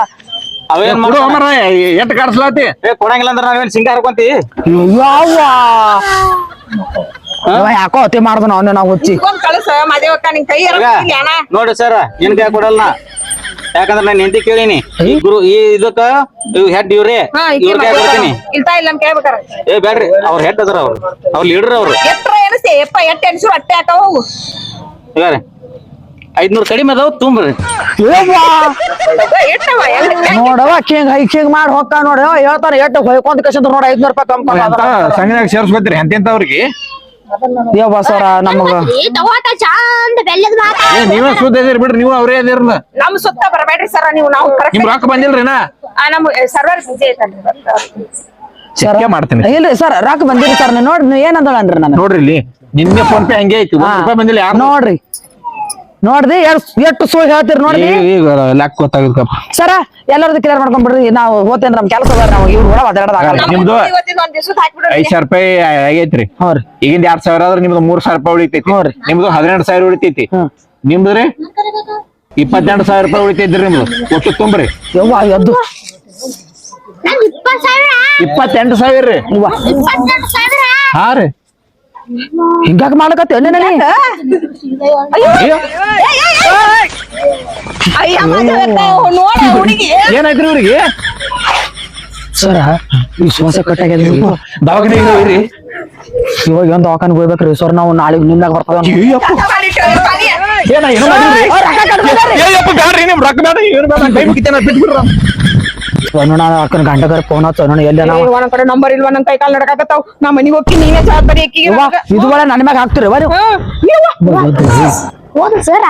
ಅವೇನ್ ಮಾಡು ಮರ ಎಟ್ ಕಾಡ್ಸ್ಲಾತಿ? ಏ ಕೊಡಂಗಿಲ್ಲ ಅಂದ್ರೆ ನಾವೇನ್ ಸಿಂಗ ಹರ್ಕೊಂತಿ ಯಾವ ಯಾಕೋ ಅತಿ ಮಾಡ್ದ ಅವನೇ ನಾವು ಹುಚ್ಚಿ. ಕಳ್ಸ ಮದೇವಕ್ಕ ನಿನ್ ಕೈ ನೋಡ್ರಿ ಸರ್ ನಿನ್ ಕೈ ಕೊಡಲ್ಲ ನಾ. ಯಾಕಂದ್ರೆ ನಾನು ಹೆಂಡತಿ ಕೇಳಿನಿ. ಗುರು ಈ ಇದಕ್ಕ ಹೆಡ್ ಇವ್ರಿ. ಇವ್ರ ಕೈ ಕೊಡ್ತೀನಿ. ಇಲ್ತಾ ಇಲ್ಲ ಅಂತ ಕೇಳ್ಬೇಕಾರ? ಏ ಬೇಡ್ರಿ ಅವ್ರ ಹೆಡ್ ಅದಾರ ಅವ್ರು. ಅವ್ರ ಲೀಡರ್ ಅವ್ರು. ಎಟ್ರ ಎನಸೆ ಯಪ್ಪ ಎಟ್ಟ ಎನ್ಸು ಅಟ್ಟೆ ಹಾಕವು ಐದ್ನೂರ್ ಕಡಿಮೆ ಅದಾವ ತುಂಬ್ರಿ ನೋಡವ ಕಿಂಗ್ ಐ ಕಿಂಗ್ ಮಾಡಿ ಹೋಗ್ತಾ ನೋಡ. ಹೇಳ್ತಾನೆ ಎಟ್ಟು ಹೊಯ್ಕೊಂತ ಕಸಂದ್ರ ನೋಡ ಐದ್ನೂರ್ ರೂಪಾಯಿ ಕಮ್ಮಿ ಅಂತ ಸಂಘದಾಗ ಸೇರ್ಸ್ಕೊತೀರಿ? ಎಂತೆಂತವ್ರಿಗೆ ಯವ್ವ ಸರ ನಮಗ ನೀವೇ ಸುದ್ದ ಇದೀರಿ ಬಿಡ್ರಿ ನೀವು ಅವ್ರೇ ಅದಿರಲ್ಲ ನಮ್ ಸುತ್ತ ಬರಬೇಡ್ರಿ ಸರ ನೀವು ನಾವು ನಿಮ್ ರೊಕ್ಕ ಬಂದಿಲ್ರಿನಾ ನಮ್ ಸರ್ವರ್ ಬಿಜಿ ಐತಲ್ರಿ ಚೆಕ್ಕೆ ಮಾಡ್ತೀನಿ. ಇಲ್ರಿ ಸರ್ ರಾಕ್ ಬಂದಿರಿ ಸರ್ ನೀವು ನೋಡ್ರಿ ನೀವು ಏನಂದಳನ್ರಿ ನಾನು ನೋಡ್ರಿ ಇಲ್ಲಿ ನಿನ್ನೆ ಫೋನ್ ಪೇ ಹಂಗೆ ಐತಿ ರೂಪಾಯಿ ಬಂದಿಲ್ಲ ಯಾರು ನೋಡ್ರಿ. ನೋಡ್ರಿ ಎಷ್ಟ್ ಎಷ್ಟು ಸುಳ್ಳು ಹೇಳ್ತೀರಿ ನೋಡ್ರಿ ಈಗ ಲೆಕ್ಕ ಗೊತ್ತಾಗಬೇಕಪ್ಪ ಸರ ಎಲ್ಲರದು ಕ್ಲಿಯರ್ ಮಾಡ್ಕೊಂಡ್ಬಿಡ್ರಿ ನಾವು ಹೋತೇನ್ ನಮ್ ಕೆಲಸ ಅದ ನಾವು ಇವ್ರು ಕೂಡ ನಿಮ್ದು ಇವತ್ತಿನ ಒಂದ್ ದಿವ್ಸ ಹಾಕ್ಬಿಡ್ರಿ ಐದ್ ಸಾವಿರ ರೂಪಾಯಿ ಆಗೈತ್ರಿ. ಹ್ಞೂ ರೀ. ಈಗಿಂದ ಎರಡ್ ಸಾವಿರ ಆದ್ರೆ ನಿಮ್ದು ಮೂರ್ ಸಾವಿರ ರೂಪಾಯಿ ಉಳಿತೈತಿ. ನೋಡ್ರಿ. ನಿಮ್ದು ಹದಿನೆಂಟು ಸಾವಿರ ಉಳಿತೈತಿ. ಹ್ಮ್. ರೀ? ಇಪ್ಪತ್ತೆಂಟು ಸಾವಿರ ರೂಪಾಯಿ ಉಳಿತೈತ್ರಿ ನಿಮ್ದು. ಒಟ್ಟು ತುಂಬ್ರಿ. ಯವ್ವ ಎದ್ದು. ಇಪ್ಪತ್ತೆಂಟು ಸಾವಿರ ರೀ. ಹಾ ರೀ. ಹಿಂಗಾಕ ಮಾಡ್ಲಕತ್ತೆ? ಅಲ್ಲ ನನಿ? ಅಯ್ಯೋ, ಅಯ್ಯ! ನೋಡ ಹುಡುಗಿ. ಏನಾಯ್ತ್ರಿ ಇವ್ರಿಗೆ ಸರ ವಿಶ್ವಾಸ ಕಟ್ಟಾಗ್ಯದ ದವಾಖಾನೆ ಇರಿ ಇವಾಗ ಏನ್ ದವಾಖಾನೆ ಹೋಗ್ಬೇಕ್ರಿ. ಸರ್ ನಾವು ನಾಳೆ ನಿಮ್ದಾಗ ಬರ್ತದ ಏನ ಏನು ಮಾಡಿದ್ರಿ? ಏಯಪ್ಪ ಬ್ಯಾಡ್ರಿ ನಿಮ್ ರೊಕ್ಕ ಬ್ಯಾಡ ಏನು ಬ್ಯಾಡ ಕೈ ಮುಗಿತೇನ ಬಿಟ್ಬಿಡ್ರ ನೋಡ ಅಕ್ಕನ ಗಂಟಗಾರ ಫೋನ್ ಹಚ್ಚ ನೋಡ ಎಲ್ಲಿ ನಾವು ಒಂದ್ ಕಡೆ? ನಂಬರ್ ಇಲ್ವಾ ನನ್ ಕೈ ಕಾಲ್ ನಡಕಾಕತ್ತಾವ್? ನಾ ಮನಿಗ್ ಹೋಗಿ ನೀನೇ ಜವಾಬ್ದಾರಿ ಅಕ್ಕಿಗೆ ಯವ್ವ ಇದು ಒಳ ನನ್ನ ಮ್ಯಾಗ ಹಾಕ್ತಿರಿ ಬರೀ ಹೋದ ಸರ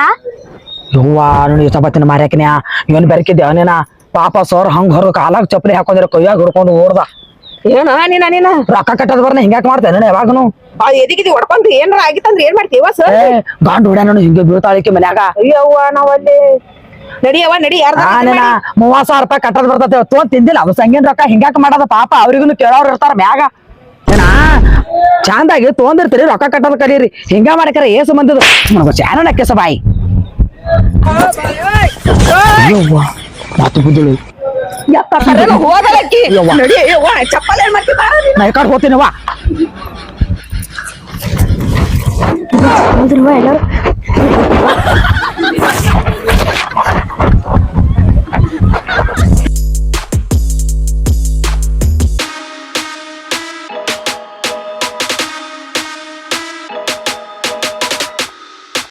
ಯವ್ವ ನೋಡಿ ಚಪಾತಿನ ಮಾರ್ಯಾಕಿನ್ಯಾ. ಇವನ್ ಬೆರಕಿದ್ದೆ ಅವನೇನ ಪಾಪ ಸರ್ ಹಂಗ ಹೊರ ಕಾಲಾಗ ಚಪ್ಪಲಿ ಹಾಕೊಂಡ್ರೆ ಕೈಯಾಗ ಹುಡ್ಕೊಂಡು ಓಡ್ದ. ಏನ ನೀನ ನೀನ? ರೊಕ್ಕ ಕಟ್ಟದ ಬರ್ನ ಹಿಂಗ್ಯಾಕ್ ಮಾಡ್ತೇನೆ ಯಾವಾಗನು. ಆ ಎದಿಗಿದಿ ಹೊಡ್ಕೊಂತ ಏನಾರ ಆಗಿತ್ತಂದ್ರ ಏನ್ ಮಾಡ್ತೀವ ಸರ್ ಗಂಡ ಹುಡ್ಯ ನೋಡಿ ಹಿಂಗೆ ಬೀಳ್ತಾಳಿಕೆ ಮನ್ಯಾಗ. ಅಯ್ಯವ್ವ ನಾವಲ್ಲಿ ನಡಿಯವ್ವ ನಡಿ ಯಾರ್ದ ನಾನೇನ ಮೂವತ್ ಸಾವಿರ ರೂಪಾಯಿ ಕಟ್ಟದ್ ಬರ್ತೈತೆ ತೊಗೊಂಡ್ ತಿಂದಿಲ್ಲ ಅದು ಸಂಗೇನ್ ರೊಕ್ಕ ಹಿಂಗಾಕ ಮಾಡದ ಪಾಪ ಅವ್ರಿಗೂ ಕೇಳೋರು ಇರ್ತಾರ ಮ್ಯಾಗ. ಏನ? ಚಂದಾಗಿ ತೊಗೊಂಡಿರ್ತೀರಿ ರೊಕ್ಕ ಕಟ್ಟೋದ್ ಕಲೀರಿ ಹಿಂಗ ಮಾಡಕ್ರ ಏಸು ಮಂದಿದು ನನಗ ಚಾನ ನಕ್ಕೆಸ ಬಾಯಿ. ಮಾತು ಬುದ್ಧಳು. ಹೋದಲಕ್ಕಿ ಯವ್ವ. ನಡಿ ಅಯ್ಯವ್ವ ಚಪ್ಪಲ್ ಏನ್ ಮಾಡ್ತಿ ಬಾರ ನೀನು. ನಾ ಈ ಕಡೆ ಹೋಗ್ತೀನಿ ವಾ ಹೋದ್ರವ್ವ ಎಲ್ಲರೂ. ハハハハ!